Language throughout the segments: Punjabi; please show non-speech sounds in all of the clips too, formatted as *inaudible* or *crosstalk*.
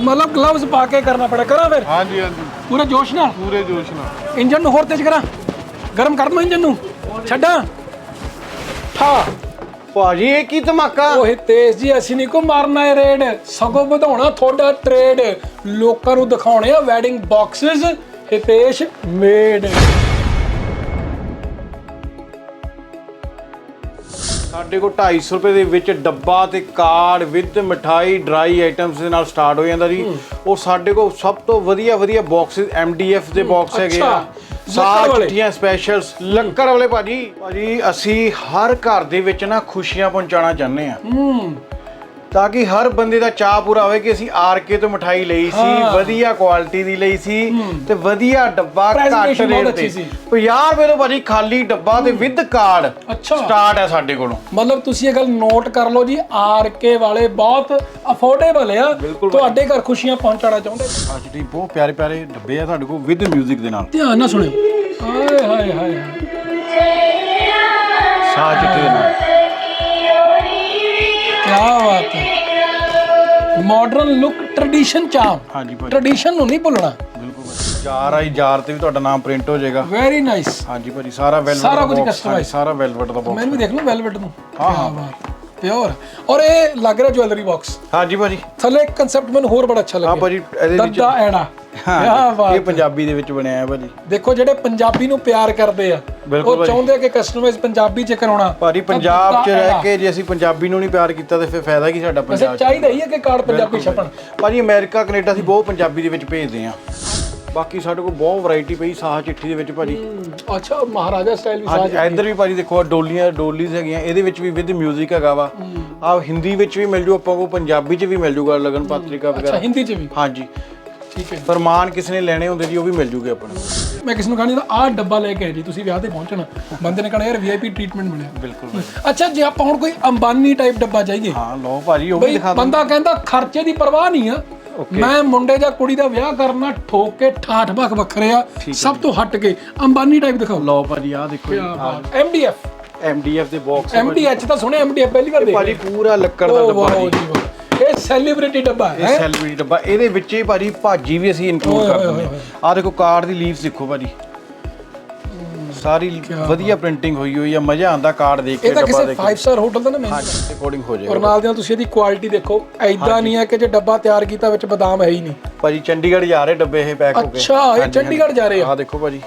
ਮਤਲਬ ਗਲਵਜ਼ ਪਾ ਕੇ ਕਰਨਾ ਪੜਾ ਕਰਾਂ ਫਿਰ? ਹਾਂਜੀ ਹਾਂਜੀ। ਪੂਰੇ ਜੋਸ਼ ਨਾਲ? ਪੂਰੇ ਜੋਸ਼ ਨਾਲ। ਇੰਜਨ ਨੂੰ ਹੋਰ ਤੇਜ਼ ਕਰਾਂ? ਗਰਮ ਕਰ ਦਵਾਂ ਇੰਜਨ ਨੂੰ। ਛੱਡਾਂ। ਠਾ। ਭਾਜੀ ਇਹ ਕੀ ਧਮਾਕਾ? ਓਏ ਤੇਜ਼ ਜੀ ਅਸੀਂ ਨਹੀਂ ਕੋ ਮਾਰਨਾ ਇਹ ਰੇਡ। ਸਗੋਂ ਵਧਾਉਣਾ ਤੁਹਾਡਾ ਟ੍ਰੇਡ ਲੋਕਾਂ ਨੂੰ ਦਿਖਾਉਣੇ ਆ ਵੈਡਿੰਗ ਬਾਕਸਸ ਹਿਤੇਸ਼ ਮੇਡ ਸਾਡੇ ਕੋਲ 250 ਰੁਪਏ ਦੇ ਵਿੱਚ ਡੱਬਾ ਤੇ ਕਾਰਡ ਵਿਦ ਮਠਾਈ ਡਰਾਈ ਆਈਟਮਸ ਦੇ ਨਾਲ ਸਟਾਰਟ ਹੋ ਜਾਂਦਾ ਜੀ। ਉਹ ਸਾਡੇ ਕੋਲ ਸਭ ਤੋਂ ਵਧੀਆ ਵਧੀਆ ਬਾਕਸਸ ਐਮਡੀਐਫ ਦੇ ਬਾਕਸ ਹੈਗੇ ਆ। ਚਿੱਠੀਆਂ ਸਪੈਸ਼ਲਸ ਲੱਕੜ ਵਾਲੇ ਭਾਜੀ। ਭਾਜੀ ਅਸੀਂ ਹਰ ਘਰ ਦੇ ਵਿੱਚ ਨਾ ਖੁਸ਼ੀਆਂ ਪਹੁੰਚਾਉਣਾ ਚਾਹੁੰਦੇ ਆ ਹੂੰ। ਤਾਂ ਕਿ ਹਰ ਬੰਦੇ ਦਾ ਚਾਹ ਪੂਰਾ ਹੋਵੇ ਕਿ ਅਸੀਂ ਆਰਕੇ ਤੋਂ ਮਠਾਈ ਲਈ ਸੀ। ਵਧੀਆ ਕੁਆਲਿਟੀ ਦੀ ਲਈ ਸੀ ਤੇ ਵਧੀਆ ਡੱਬਾ ਘੱਟ ਰੇਟ ਤੇ। ਸੀ। 50 ਰੁਪਏ ਤੋਂ ਭਾਜੀ ਖਾਲੀ ਡੱਬਾ ਤੇ ਵਿਦ ਕਾਰਡ। ਸਟਾਰਟ ਹੈ ਸਾਡੇ ਕੋਲੋਂ। ਮਤਲਬ ਤੁਸੀਂ ਇਹ ਗੱਲ ਨੋਟ ਕਰ ਲਓ ਜੀ ਆਰਕੇ ਵਾਲੇ ਬਹੁਤ ਅਫੋਰਡੇਬਲ ਆ। ਤੁਹਾਡੇ ਘਰ ਖੁਸ਼ੀਆਂ ਪਹੁੰਚਾਉਣਾ ਚਾਹੁੰਦੇ? ਅੱਜ ਦੀ ਬਹੁਤ ਪਿਆਰੇ ਪਿਆਰੇ ਡੱਬੇ ਆ ਸਾਡੇ ਕੋਲ ਵਿਦ 뮤직 ਦੇ ਨਾਲ। ਧਿਆਨ ਨਾਲ ਸੁਣਿਓ। ਹਾਏ ਹਾਏ ਹਾਏ ਚਿੱਠੇ ਦੇ ਨਾਲ। ਬਾਤ ਹੈ। ਮਾਡਰਨ ਲੁੱਕ ਟ੍ਰੈਡੀਸ਼ਨ ਚਾਮ ਹਾਂਜੀ ਭਾਜੀ। ਟ੍ਰੈਡੀਸ਼ਨ ਨੂੰ ਨਹੀਂ ਭੁੱਲਣਾ। ਬਿਲਕੁਲ ਭਾਜੀ। ਜਾਰ ਆਈ ਜਾਰ ਤੇ ਵੀ ਤੁਹਾਡਾ ਨਾਮ ਪ੍ਰਿੰਟ ਹੋ ਜਾਏਗਾ। ਵੈਰੀ ਨਾਈਸ ਹਾਂਜੀ ਭਾਜੀ ਸਾਰਾ ਵੈਲਵਟ ਸਾਰਾ ਕੁਝ customize। ਸਾਰਾ ਵੈਲਵਟ ਦਾ ਬਾਕਸ ਮੈਨੂੰ ਵੀ ਦੇਖ ਲਓ ਵੈਲਵਟ ਨੂੰ। ਹਾਂ, ਹਾਂ। ਬਾਤ ਪਿਓਰ ਔਰ ਇਹ ਲੱਗ ਰਿਹਾ ਜੁਐਲਰੀ ਬਾਕਸ ਹਾਂਜੀ ਭਾਜੀ। ਥੱਲੇ ਇੱਕ ਕਨਸੈਪਟ ਮੈਨੂੰ ਹੋਰ ਬੜਾ ਅੱਛਾ ਹਾਂ ਲੱਗਿਆ ਭਾਜੀ ਇਹਦੇ ਵਿੱਚ ਦੱਦਾ ਐੜਾ ਹਾਂ ਬਾਤ ਇਹ ਪੰਜਾਬੀ ਦੇ ਵਿੱਚ ਬਣਿਆ ਹੈ ਭਾਜੀ। ਦੇਖੋ ਜਿਹੜੇ ਪੰਜਾਬੀ ਨੂੰ ਪਿਆਰ ਕਰਦੇ ਆ ਉਹ। ਚਾਹੁੰਦੇ ਆ ਕਿ ਕਸਟਮਾਈਜ਼ ਪੰਜਾਬੀ ਚ ਕਰਾਉਣਾ। ਭਾਜੀ ਪੰਜਾਬ 'ਚ ਰਹਿ। ਕੇ ਜੇ ਅਸੀਂ ਪੰਜਾਬੀ ਨੂੰ ਨਹੀਂ ਪਿਆਰ ਕੀਤਾ ਤੇ ਫਿਰ ਫਾਇਦਾ ਕੀ ਸਾਡਾ ਪੰਜਾਬ 'ਚ? ਚਾਹੀਦਾ ਹੀ ਹੈ ਕਿ ਕਾਰਡ ਪੰਜਾਬੀ ਛਪਣ। ਭਾਜੀ। ਅਮਰੀਕਾ ਕੈਨੇਡਾ ਅਸੀਂ ਬਹੁਤ ਪੰਜਾਬੀ ਦੇ ਵਿੱਚ ਭੇਜਦੇ ਆ ਬਾਕੀ ਸਾਡੇ ਕੋਲ ਬਹੁਤ ਵੈਰਾਈਟੀ ਪਈ ਸਾਹ ਚਿੱਠੀ ਦੇ ਵਿੱਚ ਭਾਜੀ। ਅੱਛਾ ਮਹਾਰਾਜਾ ਸਟਾਈਲ ਵੀ ਸਾਜ ਇੱਧਰ ਵੀ ਭਾਜੀ ਦੇਖੋ ਡੋਲੀਆਂ ਡੋਲੀਜ਼ ਹੈਗੀਆਂ ਇਹਦੇ ਵਿੱਚ ਵੀ ਵਿਦ 뮤직 ਹੈਗਾ ਵਾ। ਆ ਹਿੰਦੀ ਵਿੱਚ ਵੀ ਮਿਲ ਜੂ ਆਪਾਂ ਕੋ ਪੰਜਾਬੀ 'ਚ ਵੀ ਮਿਲ ਜੂਗਾ ਲਗਨ ਪੱਤਰਿਕਾ ਅੱਛਾ ਵਗੈਰਾ। ਹਿੰਦੀ ਚ ਵੀ? ਹਾਂਜੀ। ਠੀਕ ਹੈ ਜੀ। ਫਰਮਾਨ ਕਿਸ ਨੇ ਲੈਣੇ ਹੁੰਦੇ ਜੀ ਉਹ ਵੀ ਮਿਲ ਜੂਗੇ ਆਪਾਂ ਨੂੰ। ਮੈਂ ਕਿਸ ਨੂੰ ਕਹਾਣੀ ਦਾ ਆਹ ਡੱਬਾ ਲੈ ਕੇ ਆਏ ਜੀ ਤੁਸੀਂ ਵਿਆਹ ਤੇ ਪਹੁੰਚਣਾ। ਬੰਦੇ ਨੇ ਕਹਣਾ ਯਾਰ ਵੀਆਈਪੀ ਟ੍ਰੀਟਮੈਂਟ ਮਿਲਿਆ। ਬਿਲਕੁਲ ਅੱਛਾ ਜੇ ਆਪਾਂ ਹੁਣ ਕੋਈ ਅੰਬਾਨੀ ਟਾਈਪ ਡੱਬਾ ਚਾਹੀਏ। ਹਾਂ ਲਓ ਭਾਜੀ ਉਹ ਵੀ ਬਈ ਦਿਖਾ ਦਿਓ। ਬੰਦਾ ਕਹਿੰਦਾ ਖਰਚੇ ਦੀ ਪਰਵਾਹ ਨਹੀਂ ਆ। ਮੈਂ ਮੁੰਡੇ ਜਾਂ ਕੁੜੀ ਦਾ ਵਿਆਹ ਕਰਨਾ ਠੋਕ ਕੇ ਠਾਠ ਭਖ ਵੱਖਰੇ ਆ ਸਭ ਤੋਂ ਹਟ ਕੇ। ਅੰਬਾਨੀ ਟਾਈਪ ਦਿਖਾਓ। ਲਓ ਭਾਜੀ ਆ ਦੇਖੋ ਐਮਡੀਐਫ ਐਮਡੀਐਫ ਦੇ ਬਾਕਸ ਐਮਡੀਐਚ ਤਾਂ ਸੁਣਿਆ ਐਮਡੀਐਫ ਪਹਿਲੀ ਵਾਰ ਦੇਖ ਭਾਜੀ ਪੂਰਾ ਲੱਕੜ ਦਾ ਡੱਬਾ ਜੀ। ਇਹ ਸੈਲੀਬ੍ਰਿਟੀ ਡੱਬਾ ਇਹ ਹੈ ਸੈਲਫੀ ਡੱਬਾ। ਇਹਦੇ ਵਿੱਚ ਹੀ ਭਾਜੀ ਭਾਜੀ ਵੀ ਅਸੀਂ ਇਨਕਲੂਡ ਕਰ ਦਿੰਦੇ ਆ ਦੇਖੋ ਕਾਰਡ ਦੀ ਲੀਵਸ ਦੇਖੋ ਭਾਜੀ। ਸਾਰੀ ਵਧੀਆ ਪ੍ਰਿੰਟਿੰਗ ਹੋਈ ਹੋਈ ਆ। ਮਜ਼ਾ ਆਂਦਾ ਕਾਰਡ ਦੇਖ ਕੇ ਇਹ ਤਾਂ ਡੱਬਾ ਕਿਸੇ ਦੇਖ 5 ਸਟਾਰ ਹੋਟਲ ਦਾ ਨਾ ਮੈਂ ਕੇ ਅਕੋਰਡਿੰਗ ਹੋ ਔਰ ਜਾਏਗਾ। ਨਾਲ ਦੀਆਂ ਤੁਸੀਂ ਇਹਦੀ ਕੁਆਲਿਟੀ ਦੇਖੋ। ਐਦਾਂ ਨਹੀਂ ਹੈ ਕਿ ਜੇ ਡੱਬਾ ਤਿਆਰ ਕੀਤਾ ਵਿੱਚ ਬਦਾਮ ਹੈ ਹੀ ਨਹੀਂ। ਭਾਜੀ ਚੰਡੀਗੜ੍ਹ ਜਾ ਰਹੇ ਡੱਬੇ ਇਹ ਪੈਕ ਹੋ ਕੇ। ਅੱਛਾ ਇਹ ਚੰਡੀਗੜ੍ਹ ਜਾ ਰਹੇ ਆ। ਆ ਦੇਖੋ ਭਾਜੀ।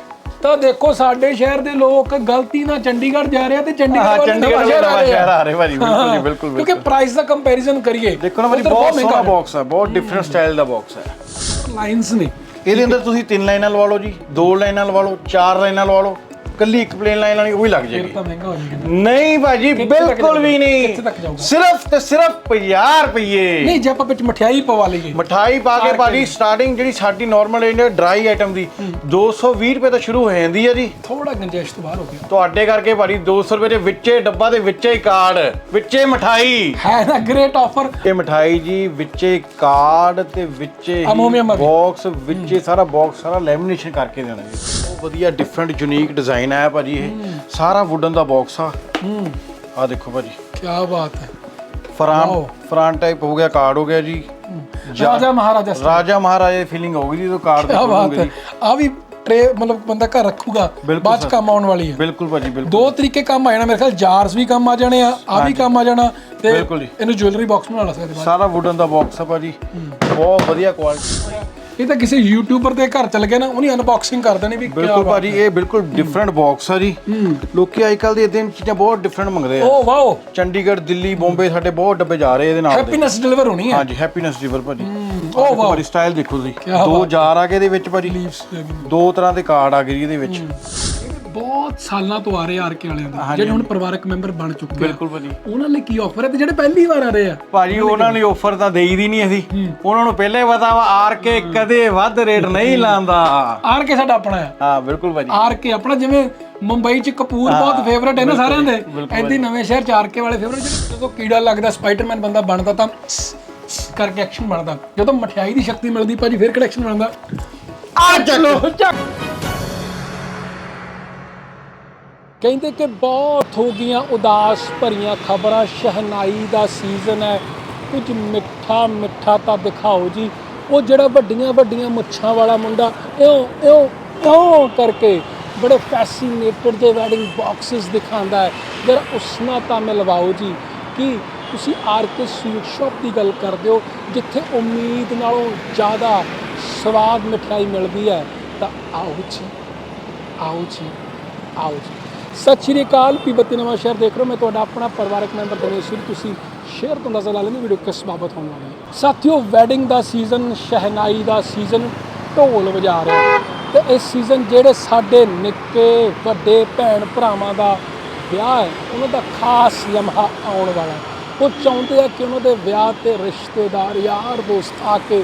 ਤਾਂ ਦੇਖੋ ਸਾਡੇ ਸ਼ਹਿਰ ਦੇ ਲੋਕ ਗਲਤੀ ਨਾਲ ਚੰਡੀਗੜ੍ਹ ਜਾ ਰਹੇ ਆ ਤੇ ਹਾਂ ਚੰਡੀਗੜ੍ਹ ਵਾਲੇ ਚੰਡੀਗੜ੍ਹ ਨਵਾਂ ਵਾਲੇ ਸ਼ਹਿਰ ਆ ਰਹੇ ਸ਼ਹਿਰ ਆ ਆ ਰਹੇ ਭਾਜੀ ਬਿਲਕੁਲ ਜੀ ਬਿਲਕੁਲ ਕਿਉਂਕਿ ਬਿਲਕੁਲ। ਪ੍ਰਾਈਸ ਦਾ ਕੰਪੈਰੀਜ਼ਨ ਕਰੀਏ ਦੇਖੋ ਨਾ ਭਾਜੀ ਉੱਧਰ ਬਹੁਤ ਮਹਿੰਗਾ ਸੋਹਣਾ ਬਾਕਸ ਹੈ ਬਹੁਤ ਡਿਫਰੈਂਟ ਸਟਾਈਲ ਦਾ ਬਾਕਸ ਹੈ। ਲਾਈਨਸ ਨੇ। ਇਹਦੇ ਅੰਦਰ ਤੁਸੀਂ ਤਿੰਨ ਲਾਈਨਾਂ ਲਵਾ ਲਓ ਜੀ ਦੋ ਲਾਈਨਾਂ ਲਵਾ ਲਓ ਚਾਰ ਲਾਈਨਾਂ ਲਵਾ ਲਓ। ਕੱਲੀ ਇੱਕ ਪਲੇਨ ਲਾਈਨ ਵਾਲੀ ਉਹ ਹੀ ਲੱਗ ਜਾਏਗੀ। ਤਾਂ ਮਹਿੰਗਾ ਹੋ ਜਾਏਗਾ ਨਹੀਂ ਭਾਜੀ ਬਿਲਕੁਲ? ਵੀ ਨਹੀਂ? ਸਿਰਫ ਤੇ ਸਿਰਫ 50 ਰੁਪਏ ਨਹੀਂ ਜੇ ਆਪਾਂ ਵਿੱਚ ਮਠਿਆਈ ਪਵਾ ਲਈਏ। ਮਠਾਈ ਪਾ ਕੇ ਭਾਜੀ ਸਟਾਰਟਿੰਗ ਜਿਹੜੀ ਸਾਡੀ ਨਾਰਮਲ ਇੰਡੀਆ ਡਰਾਈ ਆਈਟਮ ਦੀ 220 ਰੁਪਏ ਤੋਂ ਸ਼ੁਰੂ ਹੋ ਜਾਂਦੀ ਹੈ ਜੀ। ਥੋੜਾ ਗੰਜਾਇਸ਼ ਤੋਂ ਬਾਹਰ ਹੋ ਗਿਆ। ਤੁਹਾਡੇ ਕਰਕੇ ਭਾਜੀ 200 ਰੁਪਏ ਦੇ ਵਿੱਚੇ ਡੱਬਾ ਦੇ ਵਿੱਚੇ ਕਾਰਡ ਵਿੱਚੇ ਮਠਾਈ ਹੈ ਨਾ ਗ੍ਰੇਟ ਆਫਰ ਇਹ ਮਠਾਈ ਜੀ ਵਿੱਚੇ ਕਾਰਡ ਤੇ ਵਿੱਚੇ। ਬਾਕਸ ਵਿੱਚੇ ਸਾਰਾ ਬਾਕਸ ਸਾਰਾ ਲੈਮੀਨੇਸ਼ਨ ਕਰਕੇ ਦੇਣਾ ਜੀ। ਬਹੁਤ ਵਧੀਆ ਡਿਫਰੈਂਟ ਯੂਨੀਕ ਡਿਜ਼ਾਈਨ ਆਇਆ ਭਾਜੀ ਇਹ। ਸਾਰਾ ਵੁਡਨ ਦਾ ਬਾਕਸ ਆ। ਹੂੰ। ਆ ਦੇਖੋ ਭਾਜੀ। ਕੀ ਬਾਤ ਹੈ। ਫਰਾਂ Wow. ਫਰਾਂ ਟਾਈਪ ਹੋ ਗਿਆ ਕਾਰਡ ਹੋ ਗਿਆ ਜੀ। ਰਾਜਾ ਮਹਾਰਾਜਾ ਰਾਜਾ ਮਹਾਰਾਜਾ ਦੀ ਫੀਲਿੰਗ ਹੋਊਗੀ ਜੀ ਜਦੋਂ ਕਾਰਡ ਬਾਤ ਹੈ। ਆ ਵੀ ਟਰੇ ਮਤਲਬ ਬੰਦਾ ਘਰ ਰੱਖੂਗਾ ਬਾਅਦ ਚ। ਕੰਮ ਆਉਣ ਵਾਲੀ ਹੈ ਬਿਲਕੁਲ ਭਾਜੀ ਬਿਲਕੁਲ। ਦੋ ਤਰੀਕੇ ਕੰਮ ਆ ਜਾਣਾ ਮੇਰੇ ਖਿਆਲ ਜਾਰਸ ਵੀ ਕੰਮ ਆ ਜਾਣੇ ਆ ਆ ਵੀ ਕੰਮ ਆ ਜਾਣਾ ਤੇ। ਇਹਨੂੰ ਜੁਐਲਰੀ ਬਾਕਸ ਬਣਾ ਲਾ ਸਕਦੇ ਸਾਰਾ ਵੁਡਨ ਦਾ ਬਾਕਸ ਆ ਭਾਜੀ। ਬਹੁਤ ਵਧੀਆ ਕੁਆਲਿਟੀ ਇਹ ਤਾਂ ਕਿਸੇ ਯੂਟਿਊਬਰ ਦੇ ਘਰ ਚਲ ਗਿਆ ਨਾ ਉਹਨੇ ਅਨਬਾਕਸਿੰਗ ਕਰ ਦੇਣੀ ਵੀ ਕੀ ਬਿਲਕੁਲ ਭਾਜੀ ਇਹ ਬਿਲਕੁਲ ਡਿਫਰੈਂਟ ਬਾਕਸ ਆ ਜੀ। ਲੋਕੀ ਅੱਜ ਕੱਲ ਦੇ ਇਦਾਂ ਚੀਜ਼ਾਂ ਬਹੁਤ ਡਿਫਰੈਂਟ ਮੰਗਦੇ ਆ। Oh wow. ਚੰਡੀਗੜ੍ਹ ਦਿੱਲੀ ਬੰਬੇ ਸਾਡੇ ਬਹੁਤ ਡੱਬੇ ਜਾ ਰਹੇ ਇਹਦੇ ਨਾਲ ਹੈਪੀਨੈਸ ਡਿਲੀਵਰ ਹੋਣੀ ਹੈ। ਹਾਂਜੀ ਹੈਪੀਨੈਸ ਰਿਵਰ ਭਾਜੀ। ਓ ਵਾਓ। ਭਾਜੀ ਸਟਾਈਲ ਦੇਖੋ ਕਿਆ ਦੋ ਜਾਰ ਆ ਗਏ ਇਹਦੇ ਵਿੱਚ ਭਾਜੀ। ਦੋ ਤਰ੍ਹਾਂ ਦੇ ਕਾਰਡ ਆ ਗਏ ਜੀ ਇਹਦੇ ਵਿੱਚ। ਬਹੁਤ ਸਾਲਾਂ ਤੋਂ ਆ ਰਹੇ ਆਰਕੇ ਵਾਲਿਆਂ ਦੇ ਜਿਹੜੇ ਹੁਣ ਪਰਿਵਾਰਕ ਮੈਂਬਰ ਬਣ ਚੁੱਕੇ ਆ। ਬਿਲਕੁਲ ਭਾਜੀ। ਉਹਨਾਂ ਲਈ ਕੀ ਆਫਰ ਹੈ ਤੇ ਜਿਹੜੇ ਪਹਿਲੀ ਵਾਰ ਆ ਰਹੇ ਆ ਭਾਜੀ ਉਹਨਾਂ ਲਈ ਆਫਰ ਤਾਂ ਦੇਈਦੀ ਨਹੀਂ ਅਸੀਂ। ਉਹਨਾਂ ਨੂੰ ਪਹਿਲੇ ਪਤਾ ਵਾ ਆਰ ਕੇ ਕਦੇ ਵੱਧ ਰੇਟ ਨਹੀਂ ਲਾਂਦਾ। ਆਰਕੇ ਸਾਡਾ ਆਪਣਾ ਹੈ ਹਾਂ ਬਿਲਕੁਲ ਭਾਜੀ। ਆਰਕੇ ਆਪਣਾ ਜਿਵੇਂ ਮੁੰਬਈ ਚ ਕਪੂਰ ਬਹੁਤ ਫੇਵਰਟ ਹੈ ਨਾ ਸਾਰਿਆਂ ਦੇ। ਐਦਾਂ ਨਵੇਂ ਸ਼ਹਿਰ ਚ ਆਰਕੇ ਵਾਲੇ ਫੇਵਰਟ ਜਦੋਂ ਕੀੜਾ ਲੱਗਦਾ ਸਪਾਈਡਰਮੈਨ ਬੰਦਾ ਬਣਦਾ ਤਾਂ ਕਰਕੇ ਐਕਸ਼ਨ ਬਣਦਾ। ਜਦੋਂ ਮਠਿਆਈ ਦੀ ਸ਼ਕਤੀ ਮਿਲਦੀ ਭਾਜੀ ਫਿਰ ਕਿਹੜਾ ਐਕਸ਼ਨ ਬਣਦਾ। ਆ ਚਲੋ ਚੱਕ ਕਹਿੰਦੇ ਕਿ ਬਹੁਤ ਹੋ ਗਈਆਂ ਉਦਾਸ ਭਰੀਆਂ ਖਬਰਾਂ, ਸ਼ਹਿਨਾਈ ਦਾ ਸੀਜ਼ਨ ਹੈ। ਕੁਝ ਮਿੱਠਾ ਮਿੱਠਾ ਤਾਂ ਦਿਖਾਓ ਜੀ। ਉਹ ਜਿਹੜਾ ਵੱਡੀਆਂ ਵੱਡੀਆਂ ਮੁੱਛਾਂ ਵਾਲਾ ਮੁੰਡਾ, ਇਉਂ ਇਉਂ ਇਉਂ ਕਰਕੇ ਬੜੇ ਫੈਸੀਨੇਟਡ ਦੇ ਵੈਡਿੰਗ ਬਾਕਸਸ ਦਿਖਾਉਂਦਾ ਹੈ। ਜਰਾ ਉਸ ਨਾਲ ਤਾਂ ਮਿਲਵਾਓ ਜੀ ਕਿ ਤੁਸੀਂ ਆਰ ਕੇ ਸਵੀਟ ਸ਼ਾਪ ਦੀ ਗੱਲ ਕਰਦੇ ਹੋ, ਜਿੱਥੇ ਉਮੀਦ ਨਾਲੋਂ ਜ਼ਿਆਦਾ ਸਵਾਦ ਮਠਿਆਈ ਮਿਲਦੀ ਹੈ। ਤਾਂ ਆਓ ਜੀ ਆਓ ਜੀ ਆਓ ਜੀ। ਸਤਿ ਸ਼੍ਰੀ ਅਕਾਲ, ਪੀਬਤੀ ਨਵਾਂ ਸ਼ਹਿਰ ਦੇਖ ਰਹੇ ਹੋ। ਮੈਂ ਤੁਹਾਡਾ ਆਪਣਾ ਪਰਿਵਾਰਕ ਮੈਂਬਰ ਦਿਨੇਸ਼ ਸਿੰਘ। ਤੁਸੀਂ ਸ਼ੇਅਰ ਤੋਂ ਨਜ਼ਰ ਲਾ ਲੈਣੀ ਵੀਡੀਓ ਕਿਸ ਬਾਬਤ ਹੋਣ ਵਾਲੀ ਹੈ। ਸਾਥੀਓ ਵੈਡਿੰਗ ਦਾ ਸੀਜ਼ਨ ਸ਼ਹਿਨਾਈ ਦਾ ਸੀਜ਼ਨ ਢੋਲ ਵਜਾ ਰਿਹਾ ਤੇ ਇਸ ਸੀਜ਼ਨ ਜਿਹੜੇ ਸਾਡੇ ਨਿੱਕੇ, ਵੱਡੇ ਭੈਣ ਭਰਾਵਾਂ ਦਾ ਵਿਆਹ ਹੈ, ਉਹਨਾਂ ਦਾ ਖਾਸ ਲਮਹਾ ਆਉਣ ਵਾਲਾ ਉਹ ਚਾਹੁੰਦੇ ਆ ਕਿ ਉਹਨਾਂ ਦੇ ਵਿਆਹ ਤੇ ਰਿਸ਼ਤੇਦਾਰ, ਯਾਰ ਦੋਸਤ ਆ ਕੇ